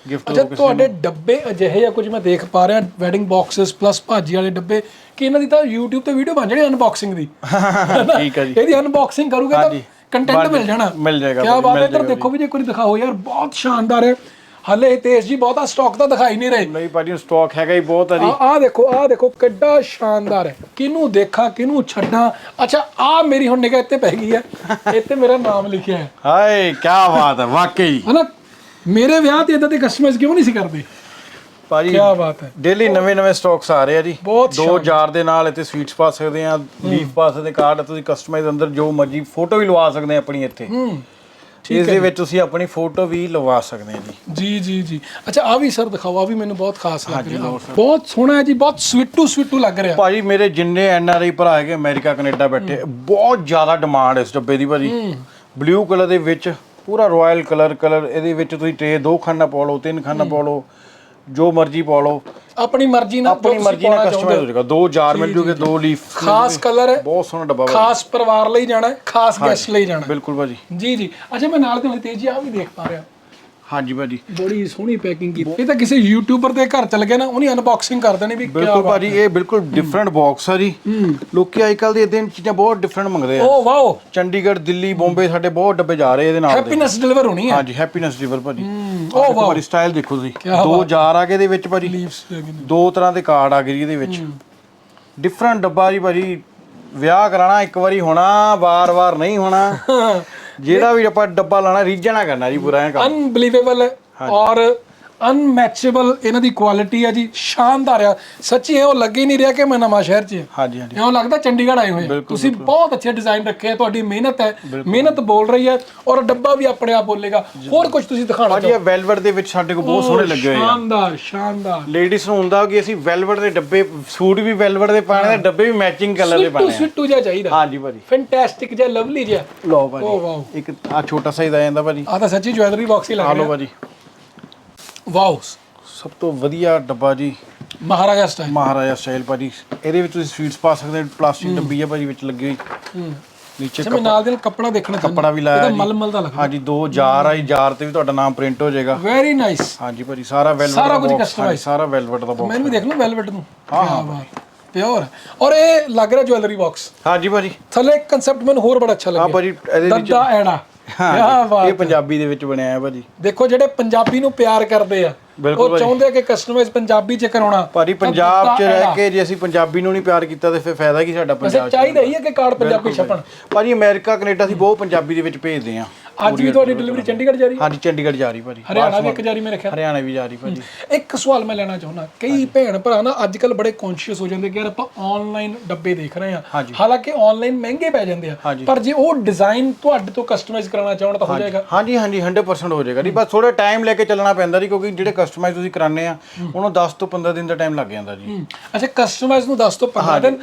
ਗਿਫਟ ਅੱਛਾ ਤੁਹਾਡੇ ਡੱਬੇ ਅਜਿਹੇ ਆ ਕੁਝ ਮੈਂ ਦੇਖ ਪਾ ਰਿਹਾ ਵੈਡਿੰਗ ਬਾਕਸਸ ਪਲੱਸ ਭਾਜੀ ਵਾਲੇ ਡੱਬੇ। ਕਿ ਇਹਨਾਂ ਦੀ ਤਾਂ YouTube ਤੇ ਵੀਡੀਓ ਬਣ ਜਾਣੀ ਅਨਬਾਕਸਿੰਗ ਦੀ? *laughs* ਠੀਕ ਹੈ ਜੀ। ਇਹਦੀ ਅਨਬਾਕਸਿੰਗ ਕਰੂਗੇ ਤਾਂ। ਕੰਟੈਂਟ ਮਿਲ ਜਾਣਾ। ਮਿਲ ਜਾਏਗਾ ਕੀ ਬਾਤ ਹੈ ਇੱਧਰ ਦੇਖੋ ਵੀ ਜੇ ਕੋਈ ਦਿਖਾਓ ਯਾਰ ਬਹੁਤ ਸ਼ਾਨਦਾਰ ਹੈ। ਹਲੇ ਤੇਜ ਜੀ ਬਹੁਤਾ ਸਟਾਕ ਤਾਂ ਦਿਖਾਈ ਨਹੀਂ ਰਹੇ। ਨਹੀਂ ਭਾਜੀ ਸਟਾਕ ਹੈਗਾ ਹੀ ਬਹੁਤ ਆ ਜੀ। ਆ ਆ ਦੇਖੋ ਆ ਦੇਖੋ ਕਿੱਡਾ ਸ਼ਾਨਦਾਰ ਹੈ। ਕਿਹਨੂੰ ਦੇਖਾਂ ਕਿਹਨੂੰ ਛੱਡਾਂ? ਅੱਛਾ ਆ ਮੇਰੀ ਹੁਣ ਨਿਗਾਹ ਇੱਥੇ ਪੈ ਗਈ ਹੈ। ਇੱਥੇ ਮੇਰਾ ਨਾਮ ਲਿਖਿਆ ਹੈ। ਹਾਏ ਕੀ ਬਾਤ ਹੈ ਵਾਕਈ। ਹਨਾ ਮੇਰੇ ਵਿਆਹ ਤੇ ਇਦਾਂ ਦੇ ਕਸਟਮਰਸ ਕਿਉਂ ਨਹੀਂ ਸੀ ਕਰਦੇ? ਭਾਜੀ ਕੀ ਬਾਤ ਹੈ। ਡੇਲੀ ਨਵੇਂ ਨਵੇਂ ਸਟਾਕਸ ਆ ਰਹੇ ਆ ਜੀ। ਬਹੁਤ ਦੋ ਜਾਰ ਦੇ ਨਾਲ ਇੱਥੇ ਸਵੀਟਸ ਪਾ ਸਕਦੇ ਆ ਲੀਫ ਪਾ ਸਕਦੇ ਕਾਰਡ ਤੁਸੀਂ ਕਸਟਮਾਈਜ਼ ਅੰਦਰ ਜੋ ਮਰਜ਼ੀ ਫੋਟੋ ਵੀ ਲਵਾ ਸਕਦੇ ਆ ਆਪਣੀ ਇੱਥੇ। ਹੂੰ। ਇਸ ਦੇ ਵਿੱਚ ਤੁਸੀਂ ਆਪਣੀ ਫੋਟੋ ਵੀ ਲਵਾ ਸਕਦੇ ਆ ਜੀ। ਜੀ ਜੀ ਜੀ। ਅੱਛਾ ਆ ਵੀ ਸਰ ਦਿਖਾਓ ਆ ਵੀ ਮੈਨੂੰ ਬਹੁਤ ਖਾਸ ਲੱਗ ਰਿਹਾ। ਬਹੁਤ ਸੋਹਣਾ ਹੈ ਜੀ ਬਹੁਤ ਸਵੀਟੂ ਸਵੀਟੂ ਲੱਗ ਰਿਹਾ। ਭਾਜੀ ਮੇਰੇ ਜਿੰਨੇ ਐਨ ਆਰ ਆਈ ਭਰਾ ਹੈਗੇ ਅਮਰੀਕਾ ਕੈਨੇਡਾ ਬੈਠੇ ਬਹੁਤ ਜ਼ਿਆਦਾ ਡਿਮਾਂਡ ਇਸ ਡੱਬੇ ਦੀ ਭਾਜੀ। ਬਲੂ ਕਲਰ ਦੇ ਵਿੱਚ ਪੂਰਾ ਰਾਇਲ ਕਲਰ ਕਲਰ ਇਹਦੇ ਵਿੱਚ ਤੁਸੀਂ ਟ੍ਰੇ ਦੋ ਖਾਨਾ ਪਾ ਲਓ ਤਿੰਨ ਖਾਨਾ ਪਾ ਲਓ ਜੋ ਮਰਜ਼ੀ ਪਾ ਲਓ। ਆਪਣੀ ਮਰਜ਼ੀ ਨਾਲ ਆਪਣੀ ਮਰਜ਼ੀ ਨਾਲ ਕਸਟਮਾਈਜ਼ ਹੋ ਜਾਏਗਾ। ਦੋ ਜਾਰ ਮਿਲ ਜੂਗੇ ਦੋ ਲੀਫ ਖਾਸ ਕਲਰ ਹੈ ਬਹੁਤ ਸੋਹਣਾ ਡੱਬਾ ਖਾਸ ਪਰਿਵਾਰ ਲਈ ਜਾਣਾ ਹੈ ਖਾਸ ਗੈਸਟ ਲਈ ਜਾਣਾ। ਹੈ। ਬਿਲਕੁਲ ਭਾਜੀ। ਜੀ ਜੀ। ਅੱਛਾ ਮੈਂ ਨਾਲ ਤੇ ਹੁਣ ਤੇਜੀ ਆ ਵੀ ਦੇਖ ਪਾ ਰਿਹਾ। ਹਾਂਜੀ ਭਾਜੀ। ਬੜੀ ਸੋਹਣੀ ਪੈਕਿੰਗ ਕੀਤੀ। ਇਹ ਤਾਂ ਕਿਸੇ ਯੂਟਿਊਬਰ ਦੇ ਘਰ ਚਲ ਗਿਆ ਨਾ ਉਹਨੇ ਅਨਬਾਕਸਿੰਗ ਕਰ ਦੇਣੀ ਵੀ ਕੀ ਬਿਲਕੁਲ ਭਾਜੀ ਇਹ ਬਿਲਕੁਲ ਡਿਫਰੈਂਟ ਬਾਕਸ ਆ ਜੀ। ਲੋਕੀ ਅੱਜ ਕੱਲ ਦੇ ਇਦਾਂ ਚੀਜ਼ਾਂ ਬਹੁਤ ਡਿਫਰੈਂਟ ਮੰਗਦੇ ਆ। Oh wow. ਚੰਡੀਗੜ੍ਹ ਦਿੱਲੀ ਬੰਬੇ ਸਾਡੇ ਬਹੁਤ ਡੱਬੇ ਜਾ ਰਹੇ ਇਹਦੇ ਨਾਲ ਦੇ। ਹੈਪੀਨੈਸ ਡਿਲੀਵਰ ਹੋਣੀ ਹੈ ਹਾਂਜੀ ਹੈਪੀਨੈਸ ਰਿਵਰ ਭਾਜੀ। ਓ ਵਾਓ। ਭਾਜੀ ਸਟਾਈਲ ਦੇਖੋ ਤੁਸੀਂ। ਦੋ ਜਾਰ ਆ ਗਏ ਇਹਦੇ ਵਿੱਚ ਭਾਜੀ। ਦੋ ਤਰ੍ਹਾਂ ਦੇ ਕਾਰਡ ਆ ਗਏ ਜੀ ਇਹਦੇ ਵਿੱਚ। ਡਿਫਰੈਂਟ ਡੱਬਾ ਜੀ ਭਾਜੀ। ਵਿਆਹ ਕਰਾਣਾ ਇੱਕ ਵਾਰੀ ਹੋਣਾ ਵਾਰ-ਵਾਰ ਨਹੀਂ ਹੋਣਾ। ਜਿਹੜਾ ਵੀ ਆਪਾਂ ਡੱਬਾ ਲਾਣਾ ਰੀਝਣਾ ਕਰਨਾ ਜੀ ਪੂਰਾ ਐਂ ਕੰਮ ਅਨਬਲੀਵੇਬਲ ਹੈ। ਔਰ ਅਨਮੈਚੇਬਲ ਇਹਨਾਂ ਦੀ ਕੁਆਲਿਟੀ ਹੈ ਜੀ ਸ਼ਾਨਦਾਰ ਆ। ਸੱਚੀ ਇਹ ਉਹ ਲੱਗ ਹੀ ਨਹੀਂ ਰਿਹਾ ਕਿ ਮੈਂ ਨਵਾਂ ਸ਼ਹਿਰ 'ਚ ਹਾਂ। ਹਾਂਜੀ ਹਾਂਜੀ। ਇਉਂ ਲੱਗਦਾ ਚੰਡੀਗੜ੍ਹ ਆਏ ਹੋਏ ਆ। ਤੁਸੀਂ ਬਹੁਤ ਅੱਛੇ ਡਿਜ਼ਾਈਨ ਰੱਖੇ ਆ ਤੁਹਾਡੀ ਮਿਹਨਤ ਹੈ। ਮਿਹਨਤ ਬੋਲ ਰਹੀ ਹੈ ਔਰ ਡੱਬਾ ਵੀ ਆਪਣੇ ਆਪ ਬੋਲੇਗਾ। ਹੋਰ ਕੁਝ ਤੁਸੀਂ ਦਿਖਾਣਾ ਇਹ ਵੈਲਵਟ ਦੇ ਵਿੱਚ ਸਾਡੇ ਕੋਲ ਬਹੁਤ ਸੋਹਣੇ ਲੱਗੇ ਹੋਏ ਆ। ਸ਼ਾਨਦਾਰ ਸ਼ਾਨਦਾਰ। ਲੇਡੀਜ਼ ਨੂੰ ਹੁੰਦਾ ਕਿ ਅਸੀਂ ਵੈਲਵਟ ਦੇ ਡੱਬੇ ਸੂਟ ਵੀ ਵੈਲਵਟ ਦੇ ਪਾਣੇ ਤੇ ਡੱਬੇ ਵੀ ਮੈਚਿੰਗ ਕਲਰ ਦੇ ਪਾਣੇ ਆ। ਸਵਿੱਟੂ ਜਿਹਾ ਚਾਹੀਦਾ। ਹਾਂਜੀ ਭਾਜੀ। ਫੈਂਟੈਸਟਿਕ ਜਿਹਾ ਲਵਲੀ ਜਿਹਾ। ਲਓ ਭਾਜੀ। ਇੱਕ ਆ ਛੋਟਾ ਸਾਈਜ਼ ਆ ਜਾਂਦਾ ਭਾਜੀ। ਆ ਤਾਂ ਸੱਚੀ ਜੁਐਲਰੀ ਬਾਕਸ ਹੀ ਆ ਲੱਗ ਲਓ ਰਿਹਾ। ਭਾਜੀ। ਵਾਓ। ਸਭ ਤੋਂ ਵਧੀਆ ਡੱਬਾ ਜੀ। ਮਹਾਰਾਜਾ ਸਟਾਈਲ ਮਹਾਰਾਜਾ ਸਟਾਈਲ ਭਾਜੀ। ਇਹਦੇ ਵਿੱਚ ਤੁਸੀਂ ਸਵੀਟਸ ਪਾ ਸਕਦੇ ਹੋ ਪਲਾਸਟਿਕ ਡੱਬੀ ਹੈ ਭਾਜੀ ਵਿੱਚ ਲੱਗੀ ਹੋਈ। ਹੂੰ। ਨੀਚੇ ਮੈਂ ਨਾਲ ਦੇ ਨਾਲ ਕੱਪੜਾ ਦੇਖਣਾ ਚਾਹੁੰਦਾ। ਕੱਪੜਾ ਵੀ ਲਾਇਆ ਇਹਦਾ ਜੀ। ਮਲਮਲ ਦਾ ਲੱਗਦਾ। ਹਾਂਜੀ ਦੋ ਜਾਰ ਆਈ ਜਾਰ ਤੇ ਵੀ ਤੁਹਾਡਾ ਨਾਮ ਪ੍ਰਿੰਟ ਹੋ ਜਾਏਗਾ। ਵੈਰੀ ਨਾਈਸ ਹਾਂਜੀ ਭਾਜੀ ਸਾਰਾ ਵੈਲਵਟ ਸਾਰਾ ਕੁਝ। ਹਾਂਜੀ, ਸਾਰਾ ਵੈਲਵਟ ਦਾ ਬਾਕਸ ਮੈਨੂੰ ਵੀ ਦੇਖ ਲਓ ਵੈਲਵਟ ਨੂੰ। ਹਾਂ, ਹਾਂ। ਪਿਓਰ ਔਰ ਇਹ ਲੱਗ ਰਿਹਾ ਜੁਐਲਰੀ ਬਾਕਸ ਹਾਂਜੀ ਭਾਜੀ। ਥੱਲੇ ਕਨਸੈਪਟ ਮੈਨੂੰ ਹੋਰ ਬੜਾ ਅੱਛਾ ਹਾਂ ਲੱਗਿਆ। ਭਾਜੀ ਇਹਦੇ ਵਿੱਚ ਦੱਦਾ ਐੜਾ ਕੀ ਹਾਂ ਇਹ ਬਾਤ ਪੰਜਾਬੀ ਦੇ ਵਿੱਚ ਬਣਿਆ ਹੈ ਭਾਜੀ। ਦੇਖੋ ਜਿਹੜੇ ਪੰਜਾਬੀ ਨੂੰ ਪਿਆਰ ਕਰਦੇ ਆ ਬਿਲਕੁਲ ਉਹ ਭਾਜੀ। ਚਾਹੁੰਦੇ ਆ ਕਿ ਕਸਟਮਾਈਜ਼ ਪੰਜਾਬੀ ਚ ਕਰਾਉਣਾ। ਭਾਜੀ ਤਾਂ ਪੰਜਾਬ 'ਚ ਰਹਿ। ਕੇ ਜੇ ਅਸੀਂ ਪੰਜਾਬੀ ਨੂੰ ਨਹੀਂ ਪਿਆਰ ਕੀਤਾ ਤੇ ਫਿਰ ਫਾਇਦਾ ਕੀ ਸਾਡਾ ਵੈਸੇ ਪੰਜਾਬ 'ਚ ਚਾਹੀਦਾ ਹੀ ਹੈ ਕਿ ਕਾਰਡ ਪੰਜਾਬੀ ਛਪਣ। ਭਾਜੀ ਅਮਰੀਕਾ ਕੈਨੇਡਾ ਅਸੀਂ ਬਹੁਤ ਪੰਜਾਬੀ ਦੇ ਵਿੱਚ ਭੇਜਦੇ ਆ ਅੱਜ ਵੀ ਤੁਹਾਡੀ ਡਿਲੀਵਰੀ ਚੰਡੀਗੜ੍ਹ ਜਾ ਰਹੀ ਹੈ? ਹਾਂਜੀ ਚੰਡੀਗੜ੍ਹ ਜਾ ਰਹੀ ਭਾਜੀ। ਹਰਿਆਣਾ ਵੀ ਇੱਕ ਜਾਰੀ ਮੇਰੇ ਖਿਆਲ ਹਰਿਆਣਾ ਵੀ ਜਾ ਰਹੀ ਭਾਜੀ। ਇੱਕ ਸਵਾਲ ਮੈਂ ਲੈਣਾ ਚਾਹੁੰਦਾ। ਕਈ ਭੈਣ ਭਰਾ ਨਾ ਅੱਜ ਕੱਲ ਬੜੇ ਕੌਨਸ਼ੀਅਸ ਹੋ ਜਾਂਦੇ ਕਿ ਯਾਰ ਆਪਾਂ ਆਨਲਾਈਨ ਡੱਬੇ ਦੇਖ ਰਹੇ ਹਾਂ। ਹਾਲਾਂਕਿ ਆਨਲਾਈਨ ਮਹਿੰਗੇ ਪੈ ਜਾਂਦੇ ਆ। ਪਰ ਜੇ ਉਹ ਡਿਜ਼ਾਈਨ ਤੁਹਾਡੇ ਤੋਂ ਕਸਟਮਾਈਜ਼ ਕਰਾਉਣਾ ਚਾਹਣ ਤਾਂ ਹੋ ਜਾਏਗਾ। ਹਾਂਜੀ ਹਾਂਜੀ 100% ਹੋ ਜਾਏਗਾ ਜੀ। ਬਸ ਥੋੜਾ ਟਾਈਮ ਲੈ ਕੇ ਚੱਲਣਾ ਪੈਂਦਾ ਜੀ ਕਿਉਂਕਿ ਜਿਹੜੇ ਕਸਟਮਾਈਜ਼ ਤੁਸੀਂ ਕਰਾਣੇ ਆ ਉਹਨੂੰ 10 ਤੋਂ 15 ਦਿਨ ਦਾ ਟਾਈਮ ਲੱਗ ਜਾਂਦਾ ਜੀ। ਅੱਛਾ ਕਸਟਮਾਈਜ਼ ਨੂੰ 10 ਤੋਂ 15 ਦਿਨ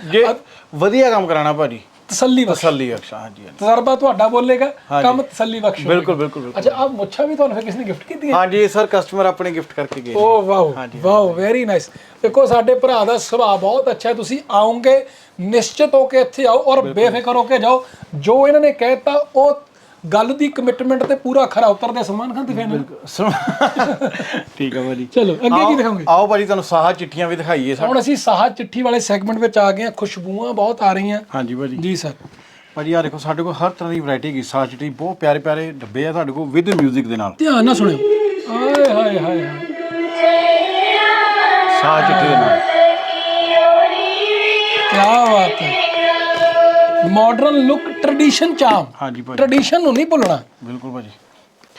ਵਧੀਆ ਕੰਮ ਕਰਾਣਾ ਭਾਜੀ। ਤਸੱਲੀ ਬਖਸ਼। ਤਸੱਲੀ ਅਕਸ਼ਾ ਹਾਂਜੀ ਹਾਂਜੀ। ਤਜਰਬਾ ਤੁਹਾਡਾ ਬੋਲੇਗਾ ਕੰਮ ਤਸੱਲੀ ਬਖਸ਼। ਬਿਲਕੁਲ ਬਿਲਕੁਲ ਬਿਲਕੁਲ। ਅੱਛਾ ਆ ਮੁੱਛਾਂ ਵੀ ਤੁਹਾਨੂੰ ਫਿਰ ਕਿਸੇ ਨੇ ਗਿਫਟ ਕੀਤੀਆਂ? ਹਾਂਜੀ ਸਰ ਕਸਟਮਰ ਆਪਣੇ ਗਿਫਟ ਕਰਕੇ ਗਏ oh wow wow very nice ਦੇਖੋ ਸਾਡੇ ਭਰਾ ਦਾ ਸੁਭਾਅ ਬਹੁਤ ਅੱਛਾ ਹੈ। ਤੁਸੀਂ ਆਓਗੇ ਨਿਸ਼ਚਿਤ ਹੋ ਕੇ ਇੱਥੇ ਆਓ ਔਰ ਬੇਫਿਕਰ ਹੋ ਕੇ ਜਾਓ। ਜੋ ਇਹਨਾਂ ਨੇ ਕਹਿਤਾ ਉਹ ਗੱਲ ਦੀ ਕਮਿਟਮੈਂਟ ਤੇ ਪੂਰਾ ਖਰਾ ਉਤਰਦੇ ਸਲਮਾਨ ਖਾਨ ਦੀ ਫੈਨ ਸੁਣੋ। ਠੀਕ ਹੈ ਭਾਜੀ। ਚਲੋ ਅੱਗੇ ਕੀ ਦਿਖਾਉਂਗੇ ਆਓ ਭਾਜੀ ਤੁਹਾਨੂੰ ਸਾਹਾ ਚਿੱਠੀਆਂ ਵੀ ਦਿਖਾਈਏ ਹੁਣ ਅਸੀਂ ਸਾਹਾ ਚਿੱਠੀ ਵਾਲੇ ਸੈਗਮੈਂਟ ਵਿੱਚ ਆ ਗਏ ਹਾਂ ਖੁਸ਼ਬੂਆਂ ਬਹੁਤ ਆ ਰਹੀਆਂ। ਹਾਂਜੀ ਭਾਜੀ। ਜੀ ਸਰ। ਭਾਜੀ ਆ ਦੇਖੋ ਸਾਡੇ ਕੋਲ ਹਰ ਤਰ੍ਹਾਂ ਦੀ ਵੈਰਾਈਟੀ ਹੈਗੀ ਸਾਹ ਚਿੱਠੀ ਬਹੁਤ ਪਿਆਰੇ ਪਿਆਰੇ ਡੱਬੇ ਆ ਸਾਡੇ ਕੋਲ ਵਿਦ 뮤직 ਦੇ ਨਾਲ। ਧਿਆਨ ਨਾਲ ਸੁਣਿਓ। ਆਏ ਹਾਏ ਹਾਏ ਹਾਏ। ਸਾਹ ਚਿੱਠੀ ਦੇ ਨਾਲ। ਕੀ ਬਾਤ ਹੈ। ਮਾਡਰਨ ਲੁੱਕ ਟ੍ਰੈਡੀਸ਼ਨ ਚਾਮ ਹਾਂਜੀ ਭਾਜੀ। ਟ੍ਰੈਡੀਸ਼ਨ ਨੂੰ ਨਹੀਂ ਭੁੱਲਣਾ। ਬਿਲਕੁਲ ਭਾਜੀ।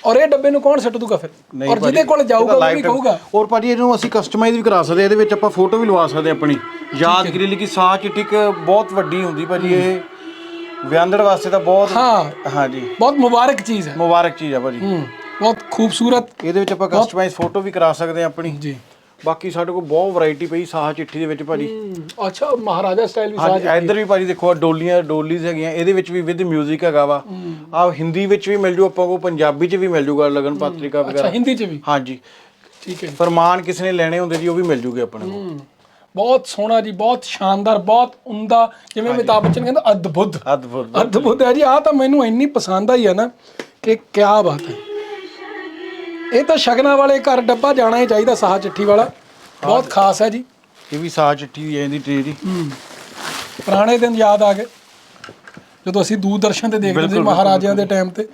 ਔਰ ਇਹ ਡੱਬੇ ਨੂੰ ਕੌਣ ਸੱਟ ਦੂਗਾ ਫਿਰ? ਔਰ ਜਿਹਦੇ ਕੋਲ ਜਾਊਗਾ ਉਹ ਵੀ ਕਹੂਗਾ। ਔਰ ਭਾਜੀ ਇਹਨੂੰ ਅਸੀਂ ਕਸਟਮਾਈਜ਼ ਵੀ ਕਰਾ ਸਕਦੇ ਹਾਂ। ਇਹਦੇ ਵਿੱਚ ਆਪਾਂ ਫੋਟੋ ਵੀ ਲਵਾ ਸਕਦੇ ਹਾਂ ਆਪਣੀ। ਯਾਦਗਿਰੀ ਲਈ ਕਿ ਸਾਹ ਚਿੱਠੀ ਇੱਕ ਬਹੁਤ ਵੱਡੀ ਹੁੰਦੀ ਭਾਜੀ ਇਹ ਵਿਆਂਦੜ ਵਾਸਤੇ ਤਾਂ ਬਹੁਤ ਹਾਂ। ਹਾਂਜੀ। ਬਹੁਤ ਮੁਬਾਰਕ ਚੀਜ਼ ਹੈ। ਮੁਬਾਰਕ ਚੀਜ਼ ਆ ਭਾਜੀ। ਹੂੰ। ਬਹੁਤ ਖੂਬਸੂਰਤ। ਇਹਦੇ ਵਿੱਚ ਆਪਾਂ ਕਸਟਮਾਈਜ਼ ਫੋਟੋ ਵੀ ਕਰਾ ਸਕਦੇ ਹਾਂ ਆਪਣੀ। ਜੀ। ਬਾਕੀ ਸਾਡੇ ਕੋਲ ਬਹੁਤ ਵੈਰਾਈਟੀ ਪਈ ਸਾਹ ਚਿੱਠੀ ਦੇ ਵਿੱਚ ਭਾਜੀ। ਅੱਛਾ ਮਹਾਰਾਜਾ ਸਟਾਈਲ ਵੀ ਹਾਂਜੀ ਇੱਧਰ ਵੀ ਭਾਜੀ ਦੇਖੋ ਆਹ ਡੋਲੀਆਂ ਡੋਲੀਜ਼ ਹੈਗੀਆਂ ਇਹਦੇ ਵਿੱਚ ਵੀ ਵਿਦ 뮤직 ਹੈਗਾ ਵਾ। ਆ ਹਿੰਦੀ ਵਿੱਚ ਵੀ ਮਿਲ ਜੂ ਆਪਾਂ ਕੋ ਪੰਜਾਬੀ 'ਚ ਵੀ ਮਿਲ ਜੂਗਾ ਲਗਨ ਪੱਤਰਿਕਾ ਅੱਛਾ ਵਗੈਰਾ ਹਿੰਦੀ ਚ ਵੀ? ਹਾਂਜੀ। ਠੀਕ ਹੈ ਜੀ। ਫਰਮਾਨ ਕਿਸੇ ਨੇ ਲੈਣੇ ਹੁੰਦੇ ਜੀ ਉਹ ਵੀ ਮਿਲ ਜੂਗੇ ਆਪਣੇ ਕੋਲ। ਹੂੰ। ਬਹੁਤ ਸੋਹਣਾ ਜੀ ਬਹੁਤ ਸ਼ਾਨਦਾਰ ਬਹੁਤ ਉਮਦਾ ਜਿਵੇਂ ਅਮਿਤਾਭ ਬੱਚਨ ਕਹਿੰਦਾ ਅਦਭੁਤ। ਅਦਭੁਤ। ਅਦਭੁਤ ਹੈ ਜੀ ਆ ਤਾਂ ਮੈਨੂੰ ਇੰਨੀ ਪਸੰਦ ਆਈ ਹੈ ਨਾ ਕਿ ਕੀ ਬਾਤ ਹੈ। ਇਹ ਤਾਂ ਸ਼ਗਨਾਂ ਵਾਲੇ ਘਰ ਡੱਬਾ ਜਾਣਾ ਹੀ ਚਾਹੀਦਾ ਸਾਹ ਚਿੱਠੀ ਵਾਲਾ। ਬਹੁਤ ਖਾਸ ਹੈ ਜੀ। ਇਹ ਵੀ ਸਾਹ ਚਿੱਠੀ ਹੈ ਇਹਦੀ ਟ੍ਰੇ ਦੀ। ਪੁਰਾਣੇ ਦਿਨ ਯਾਦ ਆ ਗਏ। ਜਦੋਂ ਅਸੀਂ ਦੂਰਦਰਸ਼ਨ ਤੇ ਦੇਖਦੇ ਸੀ ਮਹਾਰਾਜਿਆਂ ਦੇ ਟਾਈਮ ਤੇ